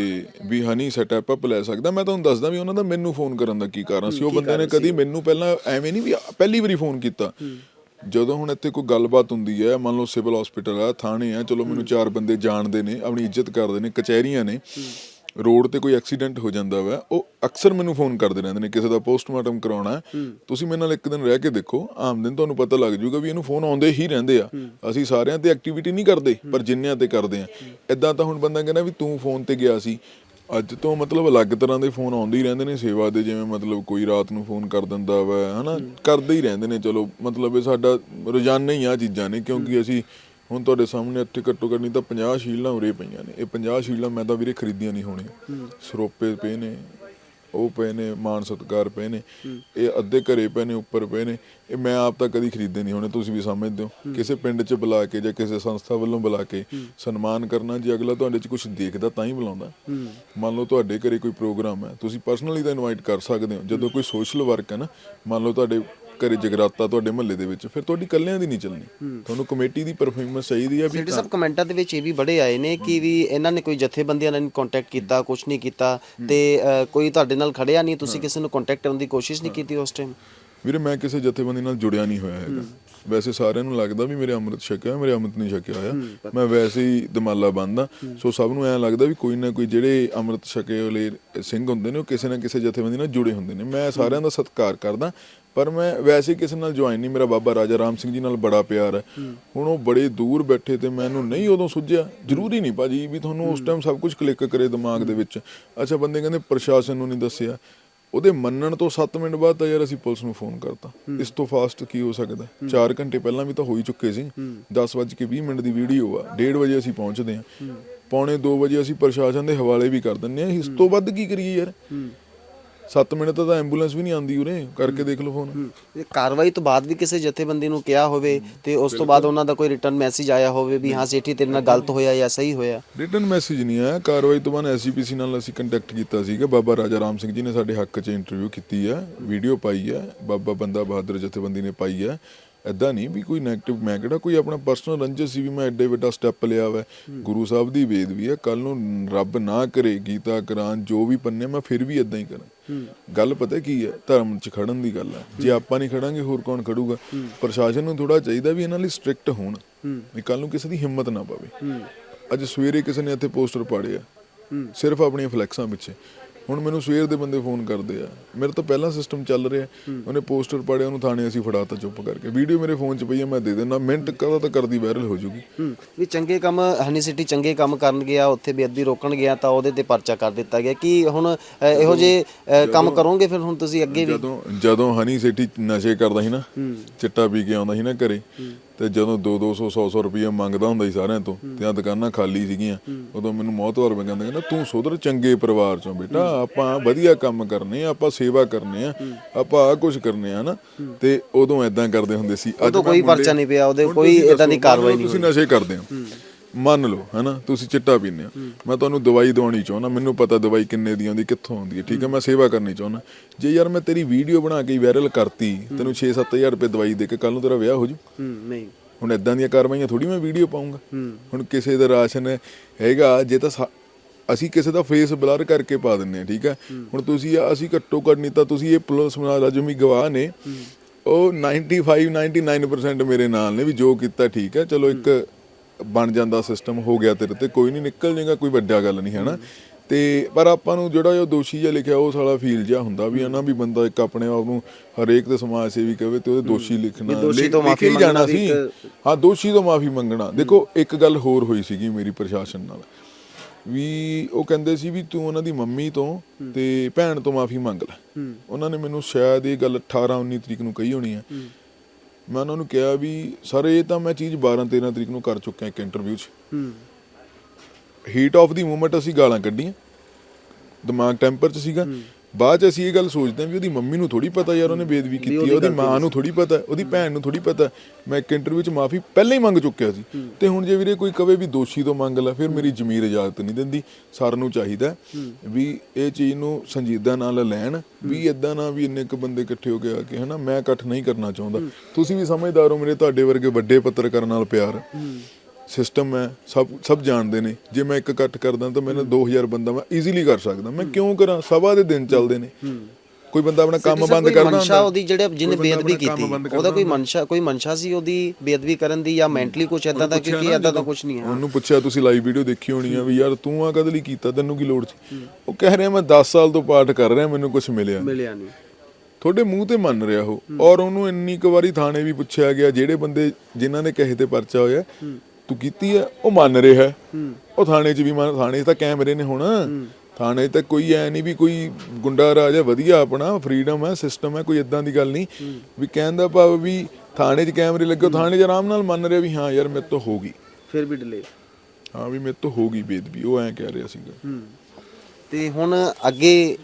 ਵੀ ਹਨੀ ਸੈਟਅਪ ਅਪ ਲੈ ਸਕਦਾ। ਮੈਂ ਤੁਹਾਨੂੰ ਦੱਸਦਾ ਵੀ ਉਹਨਾਂ ਦਾ ਮੈਨੂੰ ਫੋਨ ਕਰਨ ਦਾ ਕੀ ਕਾਰਨ ਸੀ। ਉਹ ਬੰਦੇ ਨੇ ਕਦੀ ਮੈਨੂੰ ਪਹਿਲਾਂ ਐਵੇਂ ਨਹੀਂ ਵੀ ਪਹਿਲੀ ਵਾਰੀ ਫੋਨ ਕੀਤਾ। ਜਦੋਂ ਹੁਣ ਇੱਥੇ ਕੋਈ ਗੱਲਬਾਤ ਹੁੰਦੀ ਹੈ, ਮੰਨ ਲਓ ਸਿਵਲ ਹਸਪੀਟਲ ਆ, ਥਾਣੇ ਆ, ਚਲੋ ਮੈਨੂੰ ਚਾਰ ਬੰਦੇ ਜਾਣਦੇ ਨੇ, ਆਪਣੀ ਇੱਜ਼ਤ ਕਰਦੇ ਨੇ, ਕਚਹਿਰੀਆਂ ਨੇ, ਰੋਡ ਤੇ ਕੋਈ ਐਕਸੀਡੈਂਟ ਹੋ ਜਾਂਦਾ ਵਾ, ਉਹ ਅਕਸਰ ਮੈਨੂੰ ਫੋਨ ਕਰਦੇ ਰਹਿੰਦੇ ਨੇ, ਕਿਸੇ ਦਾ ਪੋਸਟਮਾਰਟਮ ਕਰਾਉਣਾ, ਤੁਸੀਂ ਮੇਰੇ ਨਾਲ ਇੱਕ ਦਿਨ ਰਹਿ ਕੇ ਦੇਖੋ, ਆਮ ਦਿਨ ਤੁਹਾਨੂੰ ਪਤਾ ਲੱਗ ਜਾਊਗਾ ਵੀ ਇਹਨੂੰ ਫੋਨ ਆਉਂਦੇ ਹੀ ਰਹਿੰਦੇ ਆ। ਅਸੀਂ ਸਾਰਿਆਂ ਤੇ ਐਕਟੀਵਿਟੀ ਨਹੀਂ ਕਰਦੇ, ਪਰ ਜਿੰਨਿਆਂ ਤੇ ਕਰਦੇ ਆ। ਇਦਾਂ ਤਾਂ ਹੁਣ ਬੰਦਾ ਕਹਿੰਦਾ ਵੀ ਤੂੰ ਫੋਨ ਤੇ ਗਿਆ ਸੀ ਅੱਜ ਤੋਂ ਮਤਲਬ ਅਲੱਗ ਤਰ੍ਹਾਂ ਦੇ ਫੋਨ ਆਉਂਦੇ ਹੀ ਰਹਿੰਦੇ ਨੇ ਸੇਵਾ ਦੇ ਜਿਵੇਂ ਮਤਲਬ ਕੋਈ ਰਾਤ ਨੂੰ ਫੋਨ ਕਰ ਦਿੰਦਾ ਵਾ ਹਨਾ? ਕਰਦੇ ਹੀ ਰਹਿੰਦੇ ਨੇ ਚਲੋ ਮਤਲਬ ਇਹ ਸਾਡਾ ਰੋਜ਼ਾਨਾ ਹੀ ਆ ਚੀਜ਼ਾਂ ਨੇ ਕਿਉਂਕਿ ਅਸੀਂ ਹੁਣ ਤੁਹਾਡੇ ਸਾਹਮਣੇ ਇੱਥੇ ਘੱਟੋ ਘੱਟ ਨਹੀਂ ਤਾਂ 50 ਸ਼ੀਲਾਂ ਉਰੇ ਪਈਆਂ ਨੇ। ਇਹ 50 ਸ਼ੀਲਾਂ ਮੈਂ ਤਾਂ ਵੀਰੇ ਖਰੀਦੀਆਂ ਨਹੀਂ ਹੋਣੀਆਂ। ਸਰੋਪੇ ਪਏ ਨੇ ਉਹ ਪਏ ਨੇ ਮਾਨ ਸਤਕਾਰ ਪਏ ਨੇ ਇਹ ਅੱਧੇ ਘਰੇ ਪਏ ਨੇ ਉੱਪਰ ਪਏ ਨੇ ਇਹ ਮੈਂ ਆਪ ਤਾਂ ਕਦੀ ਖਰੀਦੇ ਨਹੀਂ ਹੋਣੇ ਤੁਸੀਂ ਵੀ ਸਮਝਦੇ ਹੋ। ਕਿਸੇ ਪਿੰਡ 'ਚ ਬੁਲਾ ਕੇ ਜਾਂ ਕਿਸੇ ਸੰਸਥਾ ਵੱਲੋਂ ਬੁਲਾ ਕੇ ਸਨਮਾਨ ਕਰਨਾ ਜੇ ਅਗਲਾ ਤੁਹਾਡੇ 'ਚ ਕੁਝ ਦੇਖਦਾ ਤਾਂ ਹੀ ਬੁਲਾਉਂਦਾ। ਮੰਨ ਲਓ ਤੁਹਾਡੇ ਘਰੇ ਕੋਈ ਪ੍ਰੋਗਰਾਮ ਹੈ ਤੁਸੀਂ ਪਰਸਨਲੀ ਤਾਂ ਇਨਵਾਈਟ ਕਰ ਸਕਦੇ ਹੋ। ਜਦੋਂ ਕੋਈ ਸੋਸ਼ਲ ਵਰਕ ਹੈ ਨਾ ਮੰਨ ਲਓ ਤੁਹਾਡੇ ਘਰੇ ਜਗਰਾਤਾ ਤੁਹਾਡੇ ਮਹੱਲੇ ਦੇ ਵਿੱਚ ਫਿਰ ਤੁਹਾਡੀ ਕੱਲਿਆਂ ਦੀ ਨਹੀਂ ਚੱਲਣੀ। ਤੁਹਾਨੂੰ ਕਮੇਟੀ ਦੀ ਪਰਫਾਰਮੈਂਸ ਚਾਹੀਦੀ ਹੈ ਵੀ ਸਭ ਕਮੈਂਟਾਂ ਦੇ ਵਿੱਚ ਇਹ ਵੀ ਬੜੇ ਆਏ ਨੇ ਕਿ ਵੀ ਇਹਨਾਂ ਨੇ ਕੋਈ ਜਥੇਬੰਦੀਆਂ ਨਾਲ ਕੰਟੈਕਟ ਕੀਤਾ ਕੁਝ ਨਹੀਂ ਕੀਤਾ ਤੇ ਅ, ਕੋਈ ਤੁਹਾਡੇ ਨਾਲ ਖੜਿਆ ਨਹੀਂ ਤੁਸੀਂ ਕਿਸੇ ਨੂੰ ਕੰਟੈਕਟ ਕਰਨ ਦੀ ਕੋਸ਼ਿਸ਼ ਨਹੀਂ ਕੀਤੀ ਉਸ ਟਾਈਮ ਵੀਰੇ ਮੈਂ ਕਿਸੇ ਜਥੇਬੰਦੀ ਨਾਲ ਜੁੜਿਆ ਨਹੀਂ ਹੋਇਆ ਹੈਗਾ। ਵੈਸੇ ਸਾਰਿਆਂ ਨੂੰ ਲੱਗਦਾ ਵੀ ਮੇਰੇ ਅੰਮ੍ਰਿਤ ਛਕਿਆ ਮੇਰੇ ਅੰਮ੍ਰਿਤ ਨਹੀਂ ਛਕਿਆ ਹੋਇਆ ਮੈਂ ਵੈਸੇ ਹੀ ਦਮਾਲਾ ਬੰਦਾ ਸੋ ਸਭ ਨੂੰ ਐਂ ਲੱਗਦਾ ਵੀ ਕੋਈ ਨਾ ਕੋਈ ਜਿਹੜੇ ਅੰਮ੍ਰਿਤ ਛਕੇ ਵਾਲੇ ਸਿੰਘ ਹੁੰਦੇ ਨੇ ਉਹ ਕਿਸੇ ਨਾ ਕਿਸੇ ਜਥੇਬੰਦੀ ਨਾਲ ਜੁੜੇ ਹੁੰਦੇ ਨੇ। ਮੈਂ ਸਾਰਿਆਂ ਦਾ ਸਤਿਕਾਰ ਕਰਦਾ। ਪਰ ਮੈਂ ਵੈਸੇ ਕਿਸੇ ਨਾਲ ਜੁਆਇਨ ਨਹੀਂ ਮੇਰਾ ਬਾਬਾ ਰਾਜਾ ਰਾਮ ਸਿੰਘ ਜੀ ਨਾਲ ਬੜਾ ਪਿਆਰ ਹੈ। ਹੁਣ ਉਹ ਬੜੇ ਦੂਰ ਬੈਠੇ ਤੇ ਮੈਨੂੰ ਨਹੀਂ ਉਦੋਂ ਸੁਝਿਆ। ਜ਼ਰੂਰੀ ਨਹੀਂ ਭਾਜੀ ਵੀ ਤੁਹਾਨੂੰ ਉਸ ਟਾਈਮ ਸਭ ਕੁਝ ਕਲਿੱਕ ਕਰੇ ਦਿਮਾਗ ਦੇ ਵਿੱਚ। ਅੱਛਾ ਬੰਦੇ ਕਹਿੰਦੇ ਪ੍ਰਸ਼ਾਸਨ ਨੂੰ ਨਹੀਂ ਦੱਸਿਆ। ਉਹਦੇ ਮੰਨਣ ਤੋਂ 7 ਮਿੰਟ ਬਾਅਦ ਤਾਂ ਯਾਰ ਅਸੀਂ ਪੁਲਿਸ ਨੂੰ ਫੋਨ ਕਰਤਾ। ਇਸ ਤੋਂ ਫਾਸਟ ਕੀ ਹੋ ਸਕਦਾ? 4 ਘੰਟੇ ਪਹਿਲਾਂ ਵੀ ਤਾਂ ਹੋ ਹੀ ਚੁੱਕੇ ਸੀ। 10:20 ਮਿੰਟ ਦੀ ਵੀਡੀਓ ਆ। 1:30 ਵਜੇ ਅਸੀਂ ਪਹੁੰਚਦੇ ਹਾਂ। ਪੌਣੇ 2 ਵਜੇ ਅਸੀਂ ਪ੍ਰਸ਼ਾਸਨ ਦੇ ਹਵਾਲੇ ਵੀ ਕਰ ਦਿੰਨੇ ਆ ਇਸ ਤੋਂ ਵੱਧ ਕੀ ਕਰੀਏ ਯਾਰ? 7 ਮਿੰਟ ਤਾਂ ਐਂਬੂਲੈਂਸ ਵੀ ਨਹੀਂ ਆਂਦੀ ਉਰੇ ਕਰਕੇ ਦੇਖ ਲਓ ਫੋਨ ਇਹ ਕਾਰਵਾਈ ਤੋਂ ਬਾਅਦ ਵੀ ਕਿਸੇ ਜਥੇਬੰਦੀ ਨੂੰ ਕਿਹਾ ਹੋਵੇ ਤੇ ਉਸ ਤੋਂ ਬਾਅਦ ਉਹਨਾਂ ਦਾ ਕੋਈ ਰਿਟਰਨ ਮੈਸੇਜ ਆਇਆ ਹੋਵੇ ਵੀ ਹਾਂ ਸੇਠੀ ਤੇਰੇ ਨਾਲ ਗਲਤ ਹੋਇਆ ਜਾਂ ਸਹੀ ਹੋਇਆ। ਰਿਟਨ ਮੈਸੇਜ ਨਹੀਂ ਆਇਆ। ਕਾਰਵਾਈ ਤੋਂ ਬਾਅਦ ਐਸਜੀਪੀਸੀ ਨਾਲ ਅਸੀਂ ਕੰਟੈਕਟ ਕੀਤਾ ਸੀਗਾ। ਬਾਬਾ ਰਾਜਾ ਰਾਮ ਸਿੰਘ ਜੀ ਨੇ ਸਾਡੇ ਹੱਕ 'ਚ ਇੰਟਰਵਿਊ ਕੀਤੀ ਆ ਵੀਡੀਓ ਪਾਈ ਆ ਬਾਬਾ ਬੰਦਾ ਬਹਾਦਰ ਜਥੇਬੰਦੀ ਨੇ ਪਾਈ ਆ ਐਦਾਂ ਨਹੀਂ ਵੀ ਕੋਈ 네ਗੇਟਿਵ ਮੈਂ ਕਿਹੜਾ ਕੋਈ ਆਪਣਾ ਪਰਸਨਲ ਰੰਜਸ ਸੀ ਵੀ ਮੈਂ ਐਡੇ ਵੱਡਾ ਸਟੈਪ ਲਿਆ ਵਾ। ਗੁਰੂ ਸਾਹਿਬ ਦੀ ਵੇਦ ਵੀ ਆ ਕੱਲ ਨੂੰ ਰੱਬ ਨਾ ਕਰੇ ਗੀਤਾ ਕੁਰਾਨ ਜੋ ਵੀ ਪੰਨੇ ਮੈਂ ਫਿਰ ਵੀ ਐਦਾਂ ਹੀ ਕਰਾਂ। ਗੱਲ ਪਤਾ ਕੀ ਹੈ ਧਰਮ 'ਚ ਖੜਨ ਦੀ ਗੱਲ ਹੈ ਜੇ ਆਪਾਂ ਨਹੀਂ ਖੜਾਂਗੇ ਹੋਰ ਕੌਣ ਖੜੂਗਾ? ਪ੍ਰਸ਼ਾਸਨ ਨੂੰ ਥੋੜਾ ਚਾਹੀਦਾ ਵੀ ਇਹਨਾਂ ਲਈ ਸਟ੍ਰਿਕਟ ਹੋਣ ਵੀ ਕੱਲ ਨੂੰ ਕਿਸੇ ਦੀ ਹਿੰਮਤ ਨਾ ਪਵੇ। ਅੱਜ ਸਵੇਰੇ ਕਿਸੇ ਨੇ ਇੱਥੇ ਪੋਸਟਰ ਪਾੜੇ ਆ। ਸਿਰਫ ਆਪਣੀਆਂ ਫਲੈਕਸਾਂ ਪਿੱਛੇ। ਹੁਣ ਮੈਨੂੰ ਸਵੇਰ ਦੇ ਬੰਦੇ ਫੋਨ ਕਰਦੇ ਆ। ਮੇਰੇ ਤਾਂ ਪਹਿਲਾਂ ਸਿਸਟਮ ਚੱਲ ਰਿਹਾ। ਉਹਨੇ ਪੋਸਟਰ ਪਾੜਿਆ ਉਹਨੂੰ ਥਾਣੇ ਅਸੀਂ ਫੜਾਤਾ ਚੁੱਪ ਕਰਕੇ। ਵੀਡੀਓ ਮੇਰੇ ਫੋਨ 'ਚ ਪਈ ਆ ਮੈਂ ਦੇ ਦੇਣਾ ਮਿੰਟ ਕਦਾ ਤਾਂ ਕਰਦੀ ਵਾਇਰਲ ਹੋ ਜੂਗੀ। ਵੀ ਚੰਗੇ ਕੰਮ ਹਨੀ ਸਿਟੀ ਚੰਗੇ ਕੰਮ ਕਰਨ ਗਿਆ ਉੱਥੇ ਬੇਅਦਬੀ ਰੋਕਣ ਗਿਆ ਤਾਂ ਉਹਦੇ ਤੇ ਪਰਚਾ ਕਰ ਦਿੱਤਾ ਗਿਆ। ਕੀ ਹੁਣ ਇਹੋ ਜੇ ਕੰਮ ਕਰੋਗੇ ਫਿਰ ਹੁਣ ਤੁਸੀਂ ਅੱਗੇ ਵੀ? ਜਦੋਂ ਜਦੋਂ ਹਨੀ ਸੇਠੀ ਨਸ਼ੇ ਕਰਦਾ ਸੀ ਨਾ ਚਿੱਟਾ ਪੀ ਕੇ ਆਉਂਦਾ ਸੀ ਨਾ ਘਰੇ ਤੇ ਜਦੋਂ 2 200 100 100 ਰੁਪਏ ਮੰਗਦਾ ਹੁੰਦਾ ਸੀ ਸਾਰਿਆਂ ਤੋਂ ਤੇ ਆ ਦੁਕਾਨਾਂ ਖਾਲੀ ਸੀਗੀਆਂ ਉਦੋਂ ਮੈਨੂੰ ਮੌਤਵਰ ਮੈਂ ਕਹਿੰਦਾ ਕਹਿੰਦਾ ਤੂੰ ਸੁਧਰ ਚੰਗੇ ਪਰਿਵਾਰ ਚੋਂ ਬੇਟਾ ਆਪਾਂ ਵਧੀਆ ਕੰਮ ਕਰਨੇ ਆ ਆਪਾਂ ਸੇਵਾ ਕਰਨੇ ਆ ਆਪਾਂ ਆ ਕੁਝ ਕਰਨੇ ਆ ਨਾ ਤੇ ਉਦੋਂ ਐਦਾਂ ਕਰਦੇ ਹੁੰਦੇ ਸੀ। ਮੈਂ ਕੋਈ ਪਰਚਾ ਨਹੀਂ ਪਿਆ, ਉਹਦੇ ਕੋਈ ਏਦਾਂ ਦੀ ਕਾਰਵਾਈ ਨਹੀਂ ਤੁਸੀਂ ਨਸ਼ੇ ਕਰਦੇ ਹੋ। ਮੰਨ ਲਓ ਹੈਨਾ? ਤੁਸੀਂ ਚਿੱਟਾ ਪੀਂਦੇ ਹੋ। ਮੈਂ ਤੁਹਾਨੂੰ ਦਵਾਈ ਦਵਾਉਣੀ ਚਾਹੁੰਦਾ ਮੈਨੂੰ ਪਤਾ ਦਵਾਈ ਕਿੰਨੇ ਦੀ ਆਉਂਦੀ ਕਿੱਥੋਂ ਆਉਂਦੀ ਹੈ ਠੀਕ ਹੈ? ਮੈਂ ਸੇਵਾ ਕਰਨੀ ਚਾਹੁੰਦਾ। ਜੇ ਯਾਰ ਮੈਂ ਤੇਰੀ ਵੀਡੀਓ ਬਣਾ ਕੇ ਵਾਇਰਲ ਕਰਤੀ ਤੈਨੂੰ 6-7000 ਰੁਪਏ ਦਵਾਈ ਦੇ ਕੇ ਕੱਲ ਨੂੰ ਤੇਰਾ ਵਿਆਹ ਹੋ ਜੂ। ਹੂੰ ਨਹੀਂ। ਹੁਣ ਇਦਾਂ ਦੀਆਂ ਕਾਰਵਾਈਆਂ ਥੋੜੀ ਮੈਂ ਵੀਡੀਓ ਪਾਉਂਗਾ ਹੁਣ ਕਿਸੇ ਦਾ ਰਾਸ਼ਨ ਹੈਗਾ ਜੇ ਤਾਂ ਅਸੀਂ ਕਿਸੇ ਦਾ ਫੇਸ ਬਲਰ ਕਰਕੇ ਪਾ ਦਿੰਨੇ ਆ ਠੀਕ ਹੈ? ਹੁਣ ਤੁਸੀਂ ਅਸੀਂ ਘੱਟੋ ਘੱਟ ਨਹੀਂ ਤਾਂ ਤੁਸੀਂ ਇਹ ਪੁਲਿਸ ਮੁਲਾਜ਼ਮ ਹੀ ਗਵਾਹ ਨੇ ਉਹ 95 99% ਮੇਰੇ ਨਾਲ ਨੇ ਵੀ ਜੋ ਕੀਤਾ ਠੀਕ ਹੈ। ਚਲੋ ਇੱਕ ਬਣ ਜਾਂਦਾ ਸਿਸਟਮ ਹੋ ਗਿਆ ਤੇਰੇ ਤੇ ਕੋਈ ਨਹੀਂ ਨਿਕਲ ਜਾਏਗਾ ਕੋਈ ਵੱਡਾ ਗੱਲ ਨਹੀਂ ਹੈ ਨਾ ਤੇ ਪਰ ਆਪਾਂ ਨੂੰ ਜਿਹੜਾ ਉਹ ਦੋਸ਼ੀ ਜਿਹਾ ਲਿਖਿਆ ਉਹ ਸਾਲਾ ਫੀਲ ਜਿਹਾ ਹੁੰਦਾ ਵੀ ਹਨਾ ਵੀ ਬੰਦਾ ਇੱਕ ਆਪਣੇ ਆਪ ਨੂੰ ਹਰੇਕ ਦੇ ਸਮਾਜ ਸੇਵੀ ਕਹੇ ਤੇ ਉਹਦੇ ਦੋਸ਼ੀ ਲਿਖਣਾ ਦੋਸ਼ੀ ਤੋਂ ਮਾਫ਼ੀ ਮੰਗਣਾ ਸੀ। ਹਾਂ ਦੋਸ਼ੀ ਤੋਂ ਮਾਫੀ ਮੰਗਣਾ। ਦੇਖੋ ਇੱਕ ਗੱਲ ਹੋਰ ਹੋਈ ਸੀਗੀ ਮੇਰੀ ਪ੍ਰਸ਼ਾਸਨ ਨਾਲ ਵੀ ਉਹ ਕਹਿੰਦੇ ਸੀ ਵੀ ਤੂੰ ਉਹਨਾਂ ਦੀ ਮੰਮੀ ਤੋਂ ਤੇ ਭੈਣ ਤੋਂ ਮਾਫੀ ਮੰਗ ਲੈ। ਉਹਨਾਂ ਨੇ ਮੈਨੂੰ ਸ਼ਾਇਦ ਇਹ ਗੱਲ 18 19 ਤਰੀਕ ਨੂੰ ਕਹੀ ਹੋਣੀ ਹੈ। ਮੈਂ ਉਹਨਾਂ ਨੂੰ ਕਿਹਾ ਵੀ ਸਰ ਇਹ ਤਾਂ ਮੈਂ ਚੀਜ਼ 12 13 ਤਰੀਕ ਨੂੰ ਕਰ ਚੁੱਕਿਆ ਇੱਕ ਇੰਟਰਵਿਊ 'ਚ। ਹੂੰ। ਹੀਟ ਆਫ ਦੀ ਮੂਮੈਂਟ ਅਸੀਂ ਗਾਲਾਂ ਕੱਢੀਆਂ। ਦਿਮਾਗ ਟੈਂਪਰ 'ਚ ਸੀਗਾ। ਬਾਅਦ 'ਚ ਅਸੀਂ ਇਹ ਗੱਲ ਸੋਚਦੇ ਹਾਂ ਵੀ ਉਹਦੀ ਮੰਮੀ ਨੂੰ ਥੋੜੀ ਪਤਾ ਯਾਰ ਉਹਨੇ ਬੇਦਬੀ ਕੀਤੀ ਹੈ ਉਹਦੀ ਮਾਂ ਨੂੰ ਥੋੜੀ ਪਤਾ ਉਹਦੀ ਭੈਣ ਨੂੰ ਥੋੜੀ ਪਤਾ। ਮੈਂ ਇੱਕ ਇੰਟਰਵਿਊ 'ਚ ਮਾਫੀ ਪਹਿਲਾਂ ਹੀ ਮੰਗ ਚੁੱਕਿਆ ਸੀ। ਤੇ ਹੁਣ ਜੇ ਵੀਰੇ ਕੋਈ ਕਵੇ ਵੀ ਦੋਸ਼ੀ ਤੋਂ ਮੰਗ ਲੈ ਫਿਰ ਮੇਰੀ ਜ਼ਮੀਰ ਇਜਾਜ਼ਤ ਨਹੀਂ ਦਿੰਦੀ। ਸਰ ਨੂੰ ਚਾਹੀਦਾ ਵੀ ਇਹ ਚੀਜ਼ ਨੂੰ ਸੰਜੀਦਾ ਨਾਲ ਲੈਣ ਵੀ ਇਦਾਂ ਨਾ ਵੀ ਇੰਨੇ ਕ ਬੰਦੇ ਇਕੱਠੇ ਹੋ ਕੇ ਆ ਕੇ ਹਨਾ ਮੈਂ ਇਕੱਠ ਨਹੀਂ ਕਰਨਾ ਚਾਹੁੰਦਾ। ਤੁਸੀਂ ਵੀ ਸਮਝਦਾਰ ਹੋ ਮੇਰੇ ਤੁਹਾਡੇ ਵਰਗੇ ਵੱਡੇ ਪੱਤਰਕਾਰ ਨਾਲ ਪਿਆਰ। ਸਿਸਟਮ ਹੈ ਸਭ ਸਭ ਜਾਣਦੇ ਨੇ। ਜੇ ਮੈਂ ਇੱਕ ਇਕੱਠ ਕਰਦਾ ਤਾਂ ਮੈਨੂੰ 2000 ਬੰਦਾ ਮੈਂ ਈਜ਼ੀਲੀ ਕਰ ਸਕਦਾ। ਮੈਂ ਕਿਉਂ ਕਰਾਂ? ਸਭਾ ਦੇ ਦਿਨ ਚੱਲਦੇ ਨੇ। ਕੋਈ ਬੰਦਾ ਆਪਣਾ ਕੰਮ ਬੰਦ ਕਰਦਾ ਮਨਸ਼ਾ ਹੁੰਦਾ। ਉਹਦੀ ਜਿਹੜੇ ਜਿਹਨੇ ਬੇਅਦਬੀ ਕੀਤੀ ਉਹਦਾ ਕੋਈ। ਮਨਸ਼ਾ ਕੋਈ ਮਨਸ਼ਾ ਸੀ ਉਹਦੀ ਬੇਅਦਬੀ ਕਰਨ ਦੀ ਜਾਂ ਮੈਂਟਲੀ ਕੁਝ ਇਦਾਂ ਦਾ? ਕਿਉਂਕਿ ਇਦਾਂ ਦਾ ਕੁਝ ਨਹੀਂ ਹੈ ਉਹਨੂੰ ਪੁੱਛਿਆ ਤੁਸੀਂ ਲਾਈਵ ਵੀਡੀਓ ਦੇਖੀ ਹੋਣੀ ਆ ਵੀ ਯਾਰ ਤੂੰ ਆ ਕਦੇ ਲਈ ਕੀਤਾ? ਤੈਨੂੰ ਕੀ ਲੋੜ ਸੀ? ਉਹ ਕਹਿ ਰਿਹਾ ਮੈਂ 10 ਸਾਲ ਤੋਂ ਪਾਠ ਕਰ ਰਿਹਾ ਮੈਨੂੰ ਕੁਝ ਮਿਲਿਆ ਨਹੀਂ। ਮਿਲਿਆ ਨਹੀਂ ਤੁਹਾਡੇ ਮੂੰਹ ਤੇ ਮੰਨ ਰਿਹਾ ਉਹ। ਔਰ ਉਹਨੂੰ ਇੰਨੀ ਕੁ ਵਾਰੀ ਥਾਣੇ ਵੀ ਪੁੱਛਿਆ ਗਿਆ ਜਿਹੜੇ ਬੰਦੇ ਜਿਨ੍ਹਾਂ ਨੇ ਕਹੇ ਤੇ ਪਰਚਾ ਹੋਇਆ ਤੂੰ ਕੀਤੀ ਹੈ ਉਹ ਮੰਨ ਰਿਹਾ। ਹੈ। ਉਹ ਥਾਣੇ 'ਚ ਵੀ ਮੰਨ ਥਾਣੇ 'ਚ ਤਾਂ ਕੈਮਰੇ ਨੇ ਹੁਣ। ਥਾਣੇ 'ਚ ਤਾਂ ਕੋਈ ਐ ਨਹੀਂ ਵੀ ਕੋਈ ਗੁੰਡਾ ਰਾਜ ਹੈ ਵਧੀਆ ਆਪਣਾ ਫਰੀडम ਹੈ ਸਿਸਟਮ ਹੈ ਕੋਈ ਇਦਾਂ ਦੀ ਗੱਲ ਨਹੀਂ। ਵੀ ਕਹਿਣ ਦਾ ਭਾਵ ਵੀ ਥਾਣੇ 'ਚ ਕੈਮਰੇ ਲੱਗੇ ਉਹ ਥਾਣੇ 'ਚ ਆਰਾਮ ਨਾਲ ਮੰਨ ਰਿਹਾ ਵੀ ਹਾਂ ਯਾਰ ਮੇਰੇ ਤੋਂ ਹੋ ਗਈ। ਫਿਰ ਵੀ ਡਿਲੇ ਹਾਂ ਵੀ ਮੇਰੇ ਤੋਂ ਹੋ ਗਈ ਬੇਦਬੀ ਉਹ ਐਂ ਕਹਿ ਰਿਹਾ ਸੀਗਾ। ਤੇ ਹੁਣ ਅੱਗੇ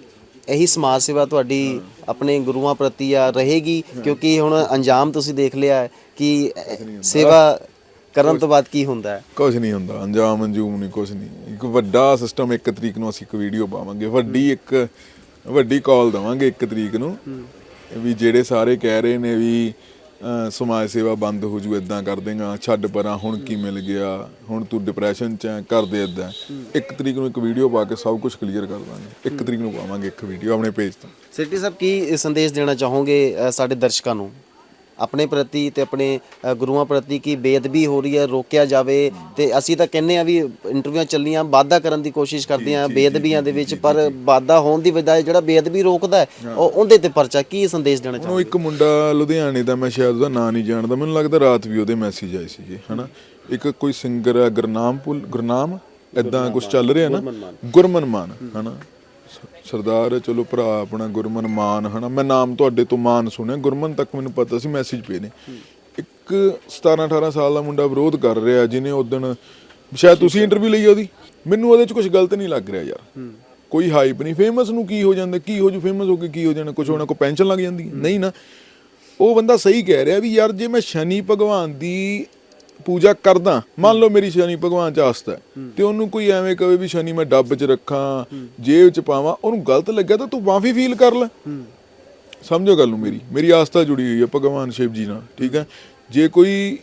ਇਹੀ ਸਮਾਜ ਸੇਵਾ ਤੁਹਾਡੀ ਆਪਣੇ ਗੁਰੂਆਂ ਪ੍ਰਤੀ ਆ ਰਹੇਗੀ ਕਿਉਂਕਿ ਹੁਣ ਅੰਜਾਮ ਤੁਸੀਂ ਦੇਖ ਲਿਆ ਹੈ ਕਿ ਸੇਵਾ ਕਰਨ ਤੋਂ ਬਾਅਦ ਕੀ ਹੁੰਦਾ ਹੈ? ਕੁਝ ਨਹੀਂ ਹੁੰਦਾ ਅੰਜਾਮ ਅੰਜੂਮ ਨਹੀਂ ਕੁਝ ਨਹੀਂ। ਇੱਕ ਵੱਡਾ ਸਿਸਟਮ ਇੱਕ ਤਰੀਕ ਨੂੰ ਅਸੀਂ ਇੱਕ ਵੀਡੀਓ ਪਾਵਾਂਗੇ। ਵੱਡੀ ਇੱਕ ਵੱਡੀ ਕਾਲ ਦਵਾਂਗੇ ਇੱਕ ਤਰੀਕ ਨੂੰ ਵੀ ਜਿਹੜੇ ਸਾਰੇ ਕਹਿ ਰਹੇ ਨੇ ਵੀ ਸਮਾਜ ਸੇਵਾ ਬੰਦ ਹੋ ਜੂ ਇਦਾਂ ਕਰ ਦੇਗਾ ਛੱਡ ਪਰਾਂ ਹੁਣ ਕੀ ਮਿਲ ਗਿਆ ਹੁਣ ਤੂੰ ਡਿਪਰੈਸ਼ਨ ਚ ਹੈ ਕਰਦੇ ਇਦਾਂ ਇੱਕ ਤਰੀਕ ਨੂੰ ਇੱਕ ਵੀਡੀਓ ਪਾ ਕੇ ਸਭ ਕੁਝ ਕਲੀਅਰ ਕਰ ਦਾਂਗੇ। ਇੱਕ ਤਰੀਕ ਨੂੰ ਪਾਵਾਂਗੇ ਇੱਕ ਵੀਡੀਓ ਆਪਣੇ ਪੇਜ ਤੋਂ। ਸਿੱਟੀ ਸਾਹਿਬ ਕੀ ਸੰਦੇਸ਼ ਦੇਣਾ ਚਾਹੋਗੇ ਸਾਡੇ ਦਰਸ਼ਕਾਂ ਨੂੰ? ਆਪਣੇ ਪ੍ਰਤੀ ਤੇ ਆਪਣੇ ਅ, ਗੁਰੂਆਂ ਪ੍ਰਤੀ ਕੀ ਬੇਅਦਬੀ ਹੋ ਰਹੀ ਹੈ ਰੋਕਿਆ ਜਾਵੇ ਤੇ ਅਸੀਂ ਤਾਂ ਕਹਿੰਨੇ ਆ ਵੀ ਇੰਟਰਵਿਊਆਂ ਚੱਲੀਆਂ ਵਾਧਾ ਕਰਨ ਦੀ ਕੋਸ਼ਿਸ਼ ਕਰਦੇ ਆ ਬੇਅਦਬੀਆਂ ਦੇ ਵਿੱਚ ਪਰ ਵਾਧਾ ਹੋਣ ਦੀ ਬਜਾਏ ਜਿਹੜਾ ਬੇਅਦਬੀ ਰੋਕਦਾ ਹੈ ਉਹ ਉਹਦੇ ਤੇ ਪਰਚਾ ਕੀ ਸੰਦੇਸ਼ ਦੇਣਾ ਉਹ ਚਾਹੋਗੇ? ਇੱਕ ਮੁੰਡਾ ਲੁਧਿਆਣੇ ਦਾ ਮੈਂ ਸ਼ਾਇਦ ਉਹਦਾ ਨਾਂ ਨਹੀਂ ਜਾਣਦਾ ਮੈਨੂੰ ਲੱਗਦਾ ਰਾਤ ਵੀ ਉਹਦੇ ਮੈਸੇਜ ਆਏ ਸੀਗੇ ਹਨਾ? ਇੱਕ ਕੋਈ ਸਿੰਗਰ ਹੈ ਗੁਰਨਾਮ ਪੁਲ ਗੁਰਨਾਮ? ਇਦਾਂ ਕੁਝ ਚੱਲ ਰਿਹਾ ਨਾ? ਗੁਰਮਨ ਮਾਨ ਹਨਾ? ਸਰਦਾਰ ਚਲੋ ਭਰਾ ਆਪਣਾ ਗੁਰਮਨ ਮਾਨ ਹਨਾ? ਮੈਂ ਨਾਮ ਤੁਹਾਡੇ ਤੋਂ ਮਾਨ ਸੁਣਿਆ। ਗੁਰਮਨ ਤੱਕ ਮੈਨੂੰ ਪਤਾ ਸੀ ਮੈਸੇਜ ਪਏ ਨੇ। ਇੱਕ 17 18 ਸਾਲ ਦਾ ਮੁੰਡਾ ਵਿਰੋਧ ਕਰ ਰਿਹਾ ਜਿਹਨੇ ਉਦੋਂ ਸ਼ਾਇਦ ਤੁਸੀਂ ਇੰਟਰਵਿਊ ਲਈ ਉਹਦੀ? ਮੈਨੂੰ ਉਹਦੇ 'ਚ ਕੁਝ ਗਲਤ ਨਹੀਂ ਲੱਗ ਰਿਹਾ ਯਾਰ। ਕੋਈ ਹਾਈਪ ਨਹੀਂ। ਫੇਮਸ ਨੂੰ ਕੀ ਹੋ ਜਾਂਦਾ? ਕੀ ਹੋ ਜੂ? ਫੇਮਸ ਹੋ ਕੇ ਕੀ ਹੋ ਜਾਣਾ? ਕੁਝ ਹੋਣਾ ਕੋ ਪੈਨਸ਼ਨ ਲੱਗ ਜਾਂਦੀ ਨਹੀਂ ਨਾ। ਉਹ ਬੰਦਾ ਸਹੀ ਕਹਿ ਰਿਹਾ ਵੀ ਯਾਰ ਜੇ ਮੈਂ ਸ਼ਨੀ ਭਗਵਾਨ ਦੀ ਪੂਜਾ ਕਰਦਾ, ਮੰਨ ਲਓ ਮੇਰੀ ਸ਼ਨੀ ਭਗਵਾਨ ਚ ਆਸਤਾ ਹੈ, ਤੇ ਉਹਨੂੰ ਕੋਈ ਐਵੇਂ ਕਹੇ ਵੀ ਸ਼ਨੀ ਮੈਂ ਡੱਬ 'ਚ ਰੱਖਾਂ, ਜੇਬ 'ਚ ਪਾਵਾਂ, ਉਹਨੂੰ ਗਲਤ ਲੱਗਿਆ ਤਾਂ ਤੂੰ ਮਾਫੀ ਫੀਲ ਕਰ ਲੈ। ਸਮਝੋ ਗੱਲ ਨੂੰ ਮੇਰੀ ਮੇਰੀ ਆਸਥਾ ਜੁੜੀ ਹੋਈ ਹੈ ਭਗਵਾਨ ਸ਼ਿਵ ਜੀ ਨਾਲ, ਠੀਕ ਹੈ? ਜੇ ਕੋਈ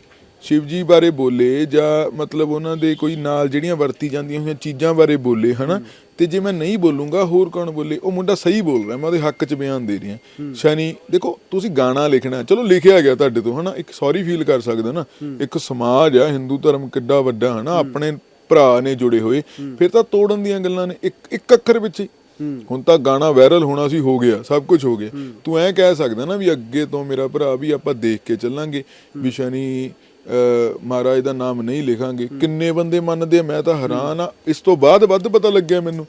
ਸ਼ਿਵ ਜੀ ਬਾਰੇ ਬੋਲੇ ਜਾਂ ਮਤਲਬ ਉਹਨਾਂ ਦੇ ਕੋਈ ਨਾਲ ਜਿਹੜੀਆਂ ਵਰਤੀ ਜਾਂਦੀਆਂ ਹੋਈਆਂ ਚੀਜ਼ਾਂ ਬਾਰੇ ਬੋਲੇ, ਹਨਾ? ਤੇ ਜੇ ਮੈਂ ਨਹੀਂ ਬੋਲੂੰਗਾ ਹੋਰ ਕੌਣ ਬੋਲੇ? ਉਹ ਮੁੰਡਾ ਸਹੀ ਬੋਲ ਰਿਹਾ ਮੈਂ ਉਹਦੇ ਹੱਕ 'ਚ ਬਿਆਨ ਦੇ ਰਿਹਾ। ਸ਼ਨੀ ਦੇਖੋ ਤੁਸੀਂ ਗਾਣਾ ਲਿਖਣਾ ਚਲੋ ਲਿਖਿਆ ਗਿਆ ਤੁਹਾਡੇ ਤੋਂ ਹਨਾ? ਇੱਕ ਸੌਰੀ ਫੀਲ ਕਰ ਸਕਦਾ ਨਾ? ਇੱਕ ਸਮਾਜ ਆ ਹਿੰਦੂ ਧਰਮ ਕਿੱਡਾ ਵੱਡਾ ਹਨਾ? ਆਪਣੇ ਭਰਾ ਨੇ ਜੁੜੇ ਹੋਏ। ਫਿਰ ਤਾਂ ਤੋੜਨ ਦੀਆਂ ਗੱਲਾਂ ਨੇ ਇੱਕ ਇੱਕ ਅੱਖਰ ਵਿੱਚ ਹੀ। ਹੁਣ ਤਾਂ ਗਾਣਾ ਵਾਇਰਲ ਹੋਣਾ ਸੀ ਹੋ ਗਿਆ ਸਭ ਕੁਝ ਹੋ ਗਿਆ। ਤੂੰ ਐਂ ਕਹਿ ਸਕਦਾ ਨਾ ਵੀ ਅੱਗੇ ਤੋਂ ਮੇਰਾ ਭਰਾ ਵੀ ਆਪਾਂ ਦੇਖ ਕੇ ਚੱਲਾਂਗੇ ਵੀ ਸ਼ਨੀ ਅਹ, ਮਹਾਰਾਜ ਦਾ ਨਾਮ ਨਹੀਂ ਲਿਖਾਂਗੇ। ਕਿੰਨੇ ਬੰਦੇ ਮੰਨਦੇ ਆ, ਮੈਂ ਤਾਂ ਹੈਰਾਨ ਆ। ਇਸ ਤੋਂ ਬਾਅਦ ਵੱਧ ਪਤਾ ਲੱਗਿਆ ਮੈਨੂੰ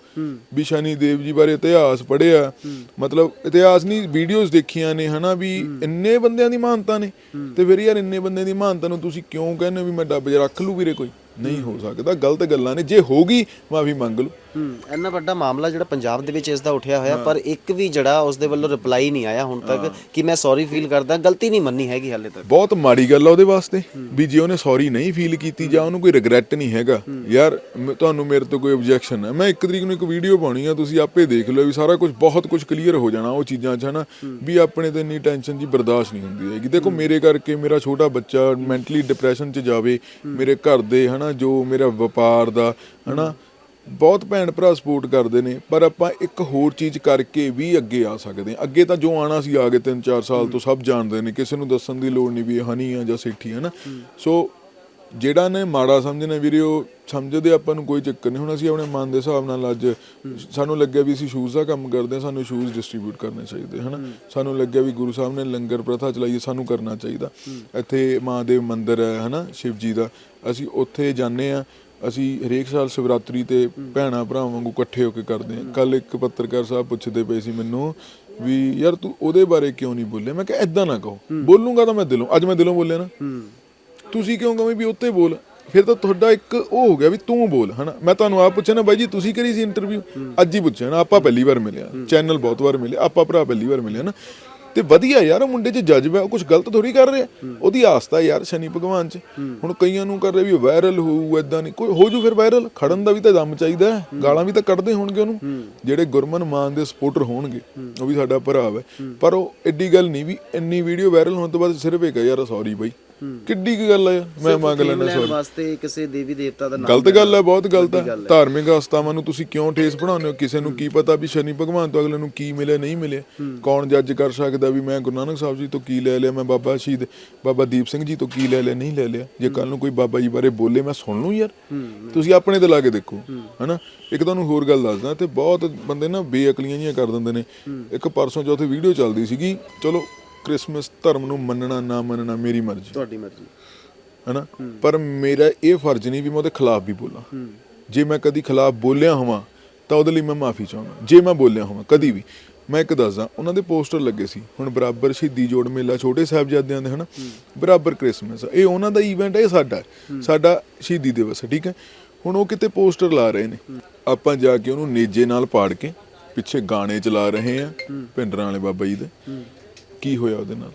ਵੀ ਸ਼ਨੀ ਦੇਵ ਜੀ ਬਾਰੇ ਇਤਿਹਾਸ ਪੜਿਆ ਮਤਲਬ ਇਤਿਹਾਸ ਨਹੀਂ ਵੀਡੀਓਜ਼ ਦੇਖੀਆਂ ਨੇ, ਹਨਾ ਵੀ ਇੰਨੇ ਬੰਦਿਆਂ ਦੀ ਮਹਾਨਤਾ ਨੇ। ਤੇ ਫਿਰ ਯਾਰ ਇੰਨੇ ਬੰਦਿਆਂ ਦੀ ਮਹਾਨਤਾ ਨੂੰ ਤੁਸੀਂ ਕਿਉਂ ਕਹਿੰਦੇ ਹੋ ਵੀ ਮੈਂ ਡੱਬ 'ਚ ਰੱਖ ਲੂ ਵੀਰੇ ਕੋਈ? ਨਹੀਂ ਹੋ ਸਕਦਾ, ਗਲਤ ਗੱਲਾਂ ਨੇ। ਜੇ ਹੋਗੀ ਮਾਫੀ ਮੰਗ ਲੂ ਹੂੰ ਇੰਨਾ ਵੱਡਾ ਮਾਮਲਾ ਜਿਹੜਾ ਪੰਜਾਬ ਦੇ ਵਿੱਚ ਇਸ ਦਾ ਉੱਠਿਆ ਹੋਇਆ ਪਰ ਇੱਕ ਵੀ ਜਿਹੜਾ ਉਸ ਦੇ ਵੱਲੋਂ ਰਿਪਲਾਈ ਨਹੀਂ ਆਇਆ ਹੁਣ ਤੱਕ ਕਿ ਮੈਂ ਸੌਰੀ ਫੀਲ ਕਰਦਾ ਗਲਤੀ ਨਹੀਂ ਮੰਨੀ ਹੈਗੀ ਹਾਲੇ ਤੱਕ। ਬਹੁਤ ਮਾੜੀ ਗੱਲ ਆ ਉਹਦੇ ਵਾਸਤੇ ਵੀ ਜੇ ਉਹਨੇ ਸੌਰੀ ਨਹੀਂ ਫੀਲ ਕੀਤੀ ਜਾਂ ਉਹਨੂੰ ਕੋਈ ਰਿਗਰੈਟ ਨਹੀਂ ਹੈਗਾ ਯਾਰ ਤੁਹਾਨੂੰ ਮੇਰੇ ਤੋਂ ਕੋਈ ਆਬਜੈਕਸ਼ਨ ਹੈ ਮੈਂ ਇੱਕ ਤਰੀਕ ਨੂੰ ਇੱਕ ਵੀਡੀਓ ਪਾਉਣੀ ਆ ਤੁਸੀਂ ਆਪੇ ਦੇਖ ਲਿਓ ਵੀ ਸਾਰਾ ਕੁਝ ਬਹੁਤ ਕੁਝ ਕਲੀਅਰ ਹੋ ਜਾਣਾ ਉਹ ਚੀਜ਼ਾਂ 'ਚ ਹਨਾ? ਵੀ ਆਪਣੇ ਤੇ ਇੰਨੀ ਟੈਨਸ਼ਨ ਜੀ ਬਰਦਾਸ਼ਤ ਨਹੀਂ ਹੁੰਦੀ ਹੈਗੀ। ਦੇਖੋ ਮੇਰੇ ਕਰਕੇ ਮੇਰਾ ਛੋਟਾ ਬੱਚਾ ਮੈਂਟਲੀ ਡਿਪਰੈਸ਼ਨ 'ਚ ਜਾਵੇ ਮੇਰੇ ਘਰ ਦੇ ਹਨਾ ਜੋ ਮੇਰਾ ਵਪਾਰ ਦਾ ਹਨਾ ਬਹੁਤ ਭੈਣ ਭਰਾ ਸਪੋਰਟ ਕਰਦੇ ਨੇ, ਪਰ ਆਪਾਂ ਇੱਕ ਹੋਰ ਚੀਜ਼ ਕਰਕੇ ਵੀ ਅੱਗੇ ਆ ਸਕਦੇ ਹਾਂ। ਅੱਗੇ ਤਾਂ ਜੋ ਆਣਾ ਸੀ, ਆ ਗਏ 3-4 ਸਾਲ ਤੋਂ ਸਭ ਜਾਣਦੇ ਨੇ, ਕਿਸੇ ਨੂੰ ਦੱਸਣ ਦੀ ਲੋੜ ਨਹੀਂ ਵੀ ਇਹ ਹਨੀ ਆ ਜਾਂ ਸੇਠੀ ਹੈ ਨਾ। ਸੋ ਜਿਹੜਾ ਨੇ ਮਾੜਾ ਸਮਝਣਾ ਵੀਰੇ, ਉਹ ਸਮਝਦੇ ਆਪਾਂ ਨੂੰ ਕੋਈ ਚੱਕਰ ਨਹੀਂ। ਹੁਣ ਅਸੀਂ ਆਪਣੇ ਮਨ ਦੇ ਹਿਸਾਬ ਨਾਲ ਅੱਜ ਸਾਨੂੰ ਲੱਗਿਆ ਵੀ ਅਸੀਂ ਸ਼ੂਜ਼ ਦਾ ਕੰਮ ਕਰਦੇ ਹਾਂ, ਸਾਨੂੰ ਸ਼ੂਜ਼ ਡਿਸਟ੍ਰੀਬਿਊਟ ਕਰਨੇ ਚਾਹੀਦੇ, ਹਨਾ। ਸਾਨੂੰ ਲੱਗਿਆ ਵੀ ਗੁਰੂ ਸਾਹਿਬ ਨੇ ਲੰਗਰ ਪ੍ਰਥਾ ਚਲਾਈ, ਸਾਨੂੰ ਕਰਨਾ ਚਾਹੀਦਾ। ਇੱਥੇ ਮਾਂ ਮਹਾਦੇਵ ਮੰਦਿਰ ਹੈ, ਹਨਾ, ਸ਼ਿਵ ਜੀ ਦਾ। ਅਸੀਂ ਉੱਥੇ ਜਾਂਦੇ ਆ ਅਸੀਂ ਹਰੇਕ ਸਾਲ ਸ਼ਿਵਰਾਤਰੀ ਤੇ ਭੈਣਾ ਭਰਾਵਾਂ ਵਾਂਗੂ ਇਕੱਠੇ ਹੋ ਕੇ ਕਰਦੇ ਹਾਂ। ਕੱਲ ਇੱਕ ਪੱਤਰਕਾਰ ਸਾਹਿਬ ਪੁੱਛਦੇ ਪਏ ਸੀ ਮੈਨੂੰ ਵੀ ਯਾਰ ਤੂੰ ਉਹਦੇ ਬਾਰੇ ਕਿਉਂ ਨਹੀਂ ਬੋਲਿਆ? ਮੈਂ ਕਿਹਾ ਐਦਾਂ ਨਾ ਕਹੋ। ਬੋਲੂੰਗਾ ਤਾਂ ਮੈਂ ਦਿਲੋਂ ਅੱਜ ਮੈਂ ਦਿਲੋਂ ਬੋਲਿਆ ਨਾ। ਤੁਸੀਂ ਕਿਉਂ ਕਹਵੇਂ ਵੀ ਉੱਤੇ ਬੋਲ? ਫਿਰ ਤਾਂ ਤੁਹਾਡਾ ਇੱਕ ਉਹ ਹੋ ਗਿਆ ਵੀ ਤੂੰ ਬੋਲ ਹਨਾ? ਮੈਂ ਤੁਹਾਨੂੰ ਆਪ ਪੁੱਛਿਆ ਨਾ ਬਾਈ ਜੀ ਤੁਸੀਂ ਕਰੀ ਸੀ ਇੰਟਰਵਿਊ ਅੱਜ ਹੀ ਪੁੱਛਿਆ ਨਾ ਆਪਾਂ ਪਹਿਲੀ ਵਾਰ ਮਿਲਿਆ ਚੈਨਲ ਬਹੁਤ ਵਾਰ ਮਿਲੇ ਆਪਾਂ ਭਰਾ ਪਹਿਲੀ ਵਾਰ ਮਿਲਿਆ ਨਾ। ਤੇ ਵਧੀਆ ਯਾਰ, ਉਹ ਮੁੰਡੇ 'ਚ ਜਜ਼ਬਾ ਉਹ ਕੁਝ ਗਲਤ ਥੋੜੀ ਕਰ ਰਿਹਾ। ਉਹਦੀ ਆਸਤਾ ਯਾਰ ਸ਼ਨੀ ਭਗਵਾਨ 'ਚ। ਹੁਣ ਕਈਆਂ ਨੂੰ ਕਰ ਰਿਹਾ ਵੀ ਵਾਇਰਲ ਹੋਊ ਐਦਾਂ ਨਹੀਂ। ਕੋਈ ਹੋ ਜੂ ਫਿਰ ਵਾਇਰਲ ਖੜਨ ਦਾ ਵੀ ਤਾਂ ਦਮ ਚਾਹੀਦਾ ਹੈ। ਗਾਲਾਂ ਵੀ ਤਾਂ ਕੱਢਦੇ ਹੋਣਗੇ ਉਹਨੂੰ। ਜਿਹੜੇ ਗੁਰਮਨ ਮਾਨ ਦੇ ਸਪੋਰਟਰ ਹੋਣਗੇ, ਉਹ ਵੀ ਸਾਡਾ ਭਰਾ ਹੈ ਪਰ ਉਹ ਐਡੀ ਗੱਲ ਨਹੀਂ ਵੀ ਇੰਨੀ ਵੀਡੀਓ ਵਾਇਰਲ ਹੋਣ ਤੋਂ ਬਾਅਦ ਸਿਰਫ ਇਹ ਕਹੇ ਯਾਰ ਸੌਰੀ ਬਾਈ। ਕਿੱਡੀ ਕੀ ਗੱਲ ਹੈ ਮੈਂ ਮੰਗ ਲੈਣਾ ਸੌਰੀ ਵਾਸਤੇ ਕਿਸੇ ਦੇਵੀ ਦੇਵਤਾ ਦਾ ਨਾਮ ਗਲਤ ਗੱਲ ਹੈ ਬਹੁਤ ਗਲਤ ਹੈ ਧਾਰਮਿਕ ਆਸਥਾਵਾਂ ਨੂੰ ਤੁਸੀਂ ਕਿਉਂ ਠੇਸ ਬਣਾਉਂਦੇ ਹੋ? ਕਿਸੇ ਨੂੰ ਕੀ ਪਤਾ ਵੀ ਸ਼ਨੀ ਭਗਵਾਨ ਤੋਂ ਅਗਲੇ ਨੂੰ ਕੀ ਮਿਲਿਆ ਨਹੀਂ ਮਿਲਿਆ? ਕੌਣ ਜੱਜ ਕਰ ਸਕਦਾ ਵੀ ਮੈਂ ਗੁਰੂ ਨਾਨਕ ਸਾਹਿਬ ਜੀ ਤੋਂ ਕੀ ਲੈ ਲਿਆ ਮੈਂ ਬਾਬਾ ਸ਼ਹੀਦ ਬਾਬਾ ਦੀਪ ਸਿੰਘ ਜੀ ਤੋਂ ਕੀ ਲੈ ਲਿਆ ਨਹੀਂ ਲੈ ਲਿਆ? ਜੇ ਕੱਲ ਨੂੰ ਕੋਈ ਬਾਬਾ ਜੀ ਬਾਰੇ ਬੋਲੇ ਮੈਂ ਸੁਣ ਲੂੰ ਯਾਰ। ਤੁਸੀਂ ਆਪਣੇ ਤੇ ਲਾ ਕੇ ਦੇਖੋ ਹਨਾ? ਇੱਕ ਤੁਹਾਨੂੰ ਹੋਰ ਗੱਲ ਦੱਸਦਾ ਤੇ ਬਹੁਤ ਬੰਦੇ ਨਾ ਬੇਅਕਲੀਆਂ ਜੀਆਂ ਕਰ ਦਿੰਦੇ ਨੇ। ਇੱਕ ਪਰਸੋਂ ਚੌਥੇ ਵੀਡੀਓ ਚੱਲਦੀ ਸੀਗੀ ਚਲੋ ਕ੍ਰਿਸਮਸ ਧਰਮ ਨੂੰ ਮੰਨਣਾ ਨਾ ਮੰਨਣਾ ਮੇਰੀ ਮਰਜ਼ੀ। ਤੁਹਾਡੀ ਮਰਜ਼ੀ। ਹਨਾ? ਪਰ ਮੇਰਾ ਇਹ ਫਰਜ਼ ਨਹੀਂ ਵੀ ਮੈਂ ਉਹਦੇ ਖਿਲਾਫ ਵੀ ਬੋਲਾਂ। ਜੇ ਮੈਂ ਕਦੀ ਖਿਲਾਫ ਬੋਲਿਆ ਹੋਵਾਂ ਤਾਂ ਉਹਦੇ ਲਈ ਮੈਂ ਮਾਫੀ ਚਾਹੁੰਦਾ। ਜੇ ਮੈਂ ਬੋਲਿਆ ਹੋਵਾਂ ਕਦੀ ਵੀ। ਮੈਂ ਇੱਕ ਦੱਸਦਾ ਉਹਨਾਂ ਦੇ ਪੋਸਟਰ ਲੱਗੇ ਸੀ। ਹੁਣ ਬਰਾਬਰ ਸ਼ਹੀਦੀ ਜੋੜ ਮੇਲਾ ਛੋਟੇ ਸਾਹਿਬਜ਼ਾਦਿਆਂ ਦੇ ਹਨਾ? ਬਰਾਬਰ ਕ੍ਰਿਸਮਸ ਇਹ ਉਹਨਾਂ ਦਾ ਇਵੈਂਟ ਹੈ ਇਹ ਸਾਡਾ। ਸਾਡਾ ਸ਼ਹੀਦੀ ਦਿਵਸ ਹੈ ਠੀਕ ਹੈ? ਹੁਣ ਉਹ ਕਿਤੇ ਪੋਸਟਰ ਲਾ ਰਹੇ ਨੇ। ਆਪਾਂ ਜਾ ਕੇ ਉਹਨੂੰ ਨੇਜੇ ਨਾਲ ਪਾੜ ਕੇ ਪਿੱਛੇ ਗਾਣੇ ਚਲਾ ਰਹੇ ਆ ਪਿੰਡਰਾਂ ਵਾਲੇ ਬਾਬਾ ਜੀ ਦੇ। ਕੀ ਹੋਇਆ ਉਹਦੇ ਨਾਲ?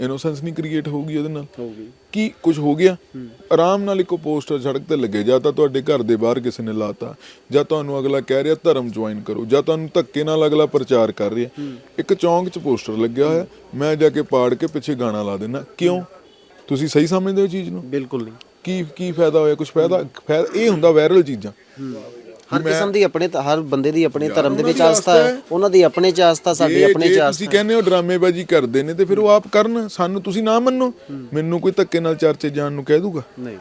ਇਨੋਸੈਂਸ ਨਹੀਂ ਕ੍ਰੀਏਟ ਹੋਊਗੀ ਉਹਦੇ ਨਾਲ? ਹੋਊਗੀ। ਕੀ ਕੁਝ ਹੋ ਗਿਆ? ਆਰਾਮ ਨਾਲ ਇੱਕੋ ਪੋਸਟਰ ਸੜਕ ਤੇ ਲੱਗੇ ਜਾਂ ਤਾਂ ਤੁਹਾਡੇ ਘਰ ਦੇ ਬਾਹਰ ਕਿਸੇ ਨੇ ਲਾਤਾ ਜਾਂ ਤੁਹਾਨੂੰ ਅਗਲਾ ਕਹਿ ਰਿਹਾ ਧਰਮ ਜੁਆਇਨ ਕਰੋ ਜਾਂ ਤੁਹਾਨੂੰ ਧੱਕੇ ਨਾਲ ਅਗਲਾ ਪ੍ਰਚਾਰ ਕਰ ਰਿਹਾ। ਇੱਕ ਚੌਂਕ 'ਚ ਪੋਸਟਰ ਲੱਗਿਆ ਹੋਇਆ ਮੈਂ ਜਾ ਕੇ ਪਾੜ ਕੇ ਪਿੱਛੇ ਗਾਣਾ ਲਾ ਦੇਣਾ ਕਿਉਂ? ਤੁਸੀਂ ਸਹੀ ਸਮਝਦੇ ਹੋ ਚੀਜ਼ ਨੂੰ? ਬਿਲਕੁਲ ਨਹੀਂ। ਕੀ ਕੀ ਫਾਇਦਾ ਹੋਇਆ ਕੁਝ ਫਾਇਦਾ? ਫਾਇਦਾ ਇਹ ਹੁੰਦਾ ਵਾਇਰਲ ਚੀਜ਼ਾਂ। ਹਰ ਕਿਸਮ ਦੀ ਆਪਣੇ ਹਰ ਬੰਦੇ ਦੀ ਆਪਣੇ ਧਰਮ ਦੇ ਉਹਨਾਂ ਵਿੱਚ ਦੀ ਆਸਥਾ ਹੈ। ਉਹਨਾਂ ਦੀ ਆਪਣੇ ਚ ਆਸਥਾ ਸਾਡੀ ਜੇ- ਆਪਣੇ ਜੇ ਚ ਤੁਸੀਂ ਆਸਥਾ ਕਹਿੰਦੇ ਹੋ ਡਰਾਮੇਬਾਜ਼ੀ ਕਰਦੇ ਨੇ ਤੇ ਫਿਰ ਉਹ ਆਪ ਕਰਨ। ਸਾਨੂੰ ਤੁਸੀਂ ਨਾ ਮੰਨੋ। ਮੈਨੂੰ ਕੋਈ ਧੱਕੇ ਨਾਲ ਚਰਚੇ ਜਾਣ ਨੂੰ ਕਹਿ ਦੂਗਾ? ਨਹੀਂ।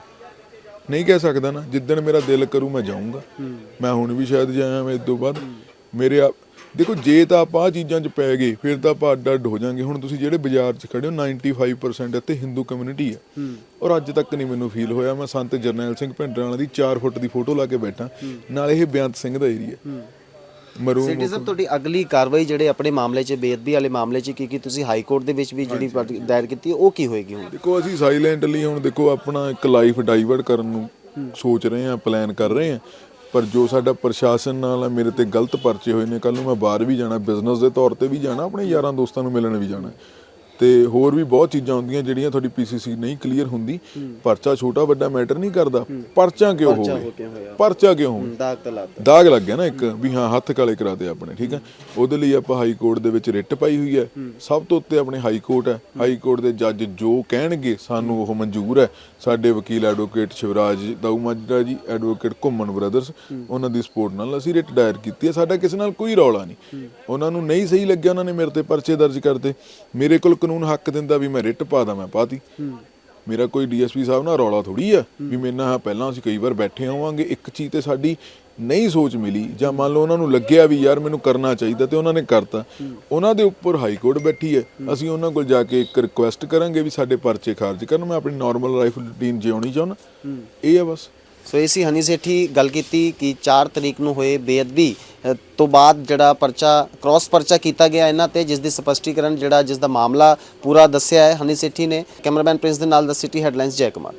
ਨਹੀਂ ਕਹਿ ਸਕਦਾ ਨਾ। ਜਿੱਦਣ ਮੇਰਾ ਦਿਲ ਕਰੂ ਮੈਂ ਜਾਊਂਗਾ। ਮੈਂ ਹੁਣ ਵੀ ਸ਼ਾਇਦ ਜਾਇਆ ਮੈਂ ਇਸ ਤੋਂ ਬਾਅਦ। ਮੇਰੇ ਆ ਦੇਖੋ ਜੇ ਤਾਂ ਆਪਾਂ ਆਹ ਚੀਜ਼ਾਂ 'ਚ ਪੈ ਗਏ ਫਿਰ ਤਾਂ ਆਪਾਂ ਅੱਡ ਅੱਡ ਹੋ ਜਾਾਂਗੇ। ਹੁਣ ਤੁਸੀਂ ਜਿਹੜੇ ਬਾਜ਼ਾਰ 'ਚ ਖੜੇ ਹੋ 95% ਇੱਥੇ ਹਿੰਦੂ ਕਮਿਊਨਿਟੀ ਹੈ। ਔਰ ਅੱਜ ਤੱਕ ਨਹੀਂ ਮੈਨੂੰ ਫੀਲ ਹੋਇਆ ਮੈਂ ਸੰਤ ਜਰਨੈਲ ਸਿੰਘ ਭਿੰਡਰਾਂ ਵਾਲਾ ਦੀ 4 ਫੁੱਟ ਦੀ ਫੋਟੋ ਲਾ ਕੇ ਬੈਠਾ। ਨਾਲ ਇਹ ਬੇਅੰਤ ਸਿੰਘ ਦਾ ਏਰੀਆ ਮਰੂ ਸਿਟੀ ਸਾਹਿਬ ਤੁਹਾਡੀ ਅਗਲੀ ਕਾਰਵਾਈ ਜਿਹੜੇ ਆਪਣੇ ਮਾਮਲੇ 'ਚ ਬੇਅਦਬੀ ਵਾਲੇ ਮਾਮਲੇ 'ਚ ਕੀ ਕੀ ਤੁਸੀਂ ਹਾਈ ਕੋਰਟ ਦੇ ਵਿੱਚ ਵੀ ਜਿਹੜੀ ਦਾਇਰ ਕੀਤੀ ਉਹ ਕੀ ਹੋਏਗੀ ਹੁਣ? ਦੇਖੋ ਅਸੀਂ ਸਾਇਲੈਂਟਲੀ ਹੁਣ ਦੇਖੋ ਆਪਣਾ ਇੱਕ ਲਾਈਫ ਡਾਈਵਰਟ ਕਰਨ ਨੂੰ ਸੋਚ ਰਹੇ ਹਾਂ ਪਲਾਨ ਕਰ ਰਹੇ ਹਾਂ। ਪਰ ਜੋ ਸਾਡਾ ਪ੍ਰਸ਼ਾਸਨ ਨਾਲ ਆ, ਮੇਰੇ ਤੇ ਗਲਤ ਪਰਚੇ ਹੋਏ ਨੇ ਕੱਲ ਨੂੰ ਮੈਂ ਬਾਹਰ ਵੀ ਜਾਣਾ ਬਿਜ਼ਨਸ ਦੇ ਤੌਰ ਤੇ ਵੀ ਜਾਣਾ ਆਪਣੇ ਯਾਰਾਂ ਦੋਸਤਾਂ ਨੂੰ ਮਿਲਣ ਵੀ ਜਾਣਾ। ਤੇ ਹੋਰ ਵੀ ਬਹੁਤ ਚੀਜ਼ਾਂ ਹੁੰਦੀਆਂ ਜਿਹੜੀਆਂ ਤੁਹਾਡੀ ਪੀਸੀਸੀ ਨਹੀਂ ਕਲੀਅਰ ਹੁੰਦੀ। ਪਰਚਾ ਛੋਟਾ ਵੱਡਾ ਮੈਟਰ ਨਹੀਂ ਕਰਦਾ। ਪਰਚਾ ਕਿਉਂ ਹੋਵੇ? ਪਰਚਾ ਕਿਉਂ ਹੋਵੇ? ਦਾਗ ਤਲਾਤ ਦਾਗ ਲੱਗ ਗਿਆ ਨਾ ਇੱਕ ਵੀ ਹਾਂ ਹੱਥ ਕਾਲੇ ਕਰਾ ਦੇ ਆਪਣੇ ਠੀਕ ਹੈ? ਉਹਦੇ ਲਈ ਆਪਾਂ ਹਾਈ ਕੋਰਟ ਦੇ ਵਿੱਚ ਰਿਟ ਪਾਈ ਹੋਈ ਹੈ। ਸਭ ਤੋਂ ਉੱਤੇ ਆਪਣੇ ਹਾਈ ਕੋਰਟ ਹੈ। ਹਾਈ ਕੋਰਟ ਦੇ ਜੱਜ ਜੋ ਕਹਿਣਗੇ ਸਾਨੂੰ ਉਹ ਮਨਜ਼ੂਰ ਹੈ। ਸਾਡੇ ਵਕੀਲ ਐਡਵੋਕੇਟ ਸ਼ਿਵਰਾਜ ਦਾਊ ਮਾਜਰਾ ਜੀ ਐਡਵੋਕੇਟ ਘੁੰਮਣ ਬ੍ਰਦਰਸ ਉਹਨਾਂ ਦੀ ਸਪੋਰਟ ਨਾਲ ਅਸੀਂ ਰਿਟ ਦਾਇਰ ਕੀਤੀ ਹੈ। ਸਾਡਾ ਕਿਸੇ ਨਾਲ ਕੋਈ ਰੌਲਾ ਨਹੀਂ। ਉਹਨਾਂ ਨੂੰ ਨਹੀਂ ਸਹੀ ਲੱਗਿਆ ਉਹਨਾਂ ਨੇ ਮੇਰੇ ਤੇ ਪਰਚੇ ਦਰਜ ਕਰਤੇ। ਮੇਰੇ ਕੋਲ ਕਾਨੂੰਨ ਹੱਕ ਦਿੰਦਾ ਵੀ ਮੈਂ ਰਿਟ ਪਾ ਮੈਂ ਪਾਤੀ। ਮੇਰਾ ਕੋਈ ਡੀਐਸਪੀ ਸਾਹਿਬ ਨਾਲ ਰੌਲਾ ਥੋੜੀ ਆ ਵੀ ਮੇਰੇ ਨਾਲ ਪਹਿਲਾਂ ਅਸੀਂ ਕਈ ਵਾਰ ਬੈਠੇ ਹੋਵਾਂਗੇ, ਇੱਕ ਚੀਜ਼ ਤੇ ਸਾਡੀ ਨਹੀਂ ਸੋਚ ਮਿਲੀ। ਜਾਂ ਮੰਨ ਲਓ ਉਹਨਾਂ ਨੂੰ ਲੱਗਿਆ ਵੀ ਯਾਰ ਮੈਨੂੰ ਕਰਨਾ ਚਾਹੀਦਾ ਤੇ ਉਹਨਾਂ ਨੇ ਕਰਤਾ। ਉਹਨਾਂ ਦੇ ਉੱਪਰ ਹਾਈ ਕੋਰਟ ਬੈਠੀ ਹੈ। ਅਸੀਂ ਉਹਨਾਂ ਕੋਲ ਜਾ ਕੇ ਇੱਕ ਰਿਕੁਐਸਟ ਕਰਾਂਗੇ ਵੀ ਸਾਡੇ ਪਰਚੇ ਖਾਰਜ ਕਰਨ। ਮੈਂ ਆਪਣੀ ਨਾਰਮਲ ਲਾਈਫ ਰੂਟੀਨ ਜਿਉਣੀ ਚਾਹੁੰਦਾ। ਇਹ ਆ ਬਸ। ਸੋ ਇਸੀ ਹਨੀ ਸੇਠੀ ਗੱਲ ਕੀਤੀ ਕਿ 4 ਤਰੀਕ ਨੂੰ ਹੋਏ ਬੇਅਦਬੀ ਤੋਂ ਬਾਅਦ ਜਿਹੜਾ ਪਰਚਾ ਕ੍ਰਾਸ ਪਰਚਾ ਕੀਤਾ ਗਿਆ ਇਹਨਾਂ ਤੇ, ਜਿਸ ਦੀ ਸਪਸ਼ਟੀਕਰਨ ਜਿਹੜਾ, ਜਿਸ ਦਾ ਮਾਮਲਾ ਪੂਰਾ ਦੱਸਿਆ ਹੈ ਹਨੀ ਸੇਠੀ ਨੇ। ਕੈਮਰਾਮੈਨ ਪ੍ਰਿੰਸ ਦੇ ਨਾਲ ਦਾ ਸਿਟੀ ਹੈਡਲਾਈਨਸ ਜੈ ਕੁਮਾਰ।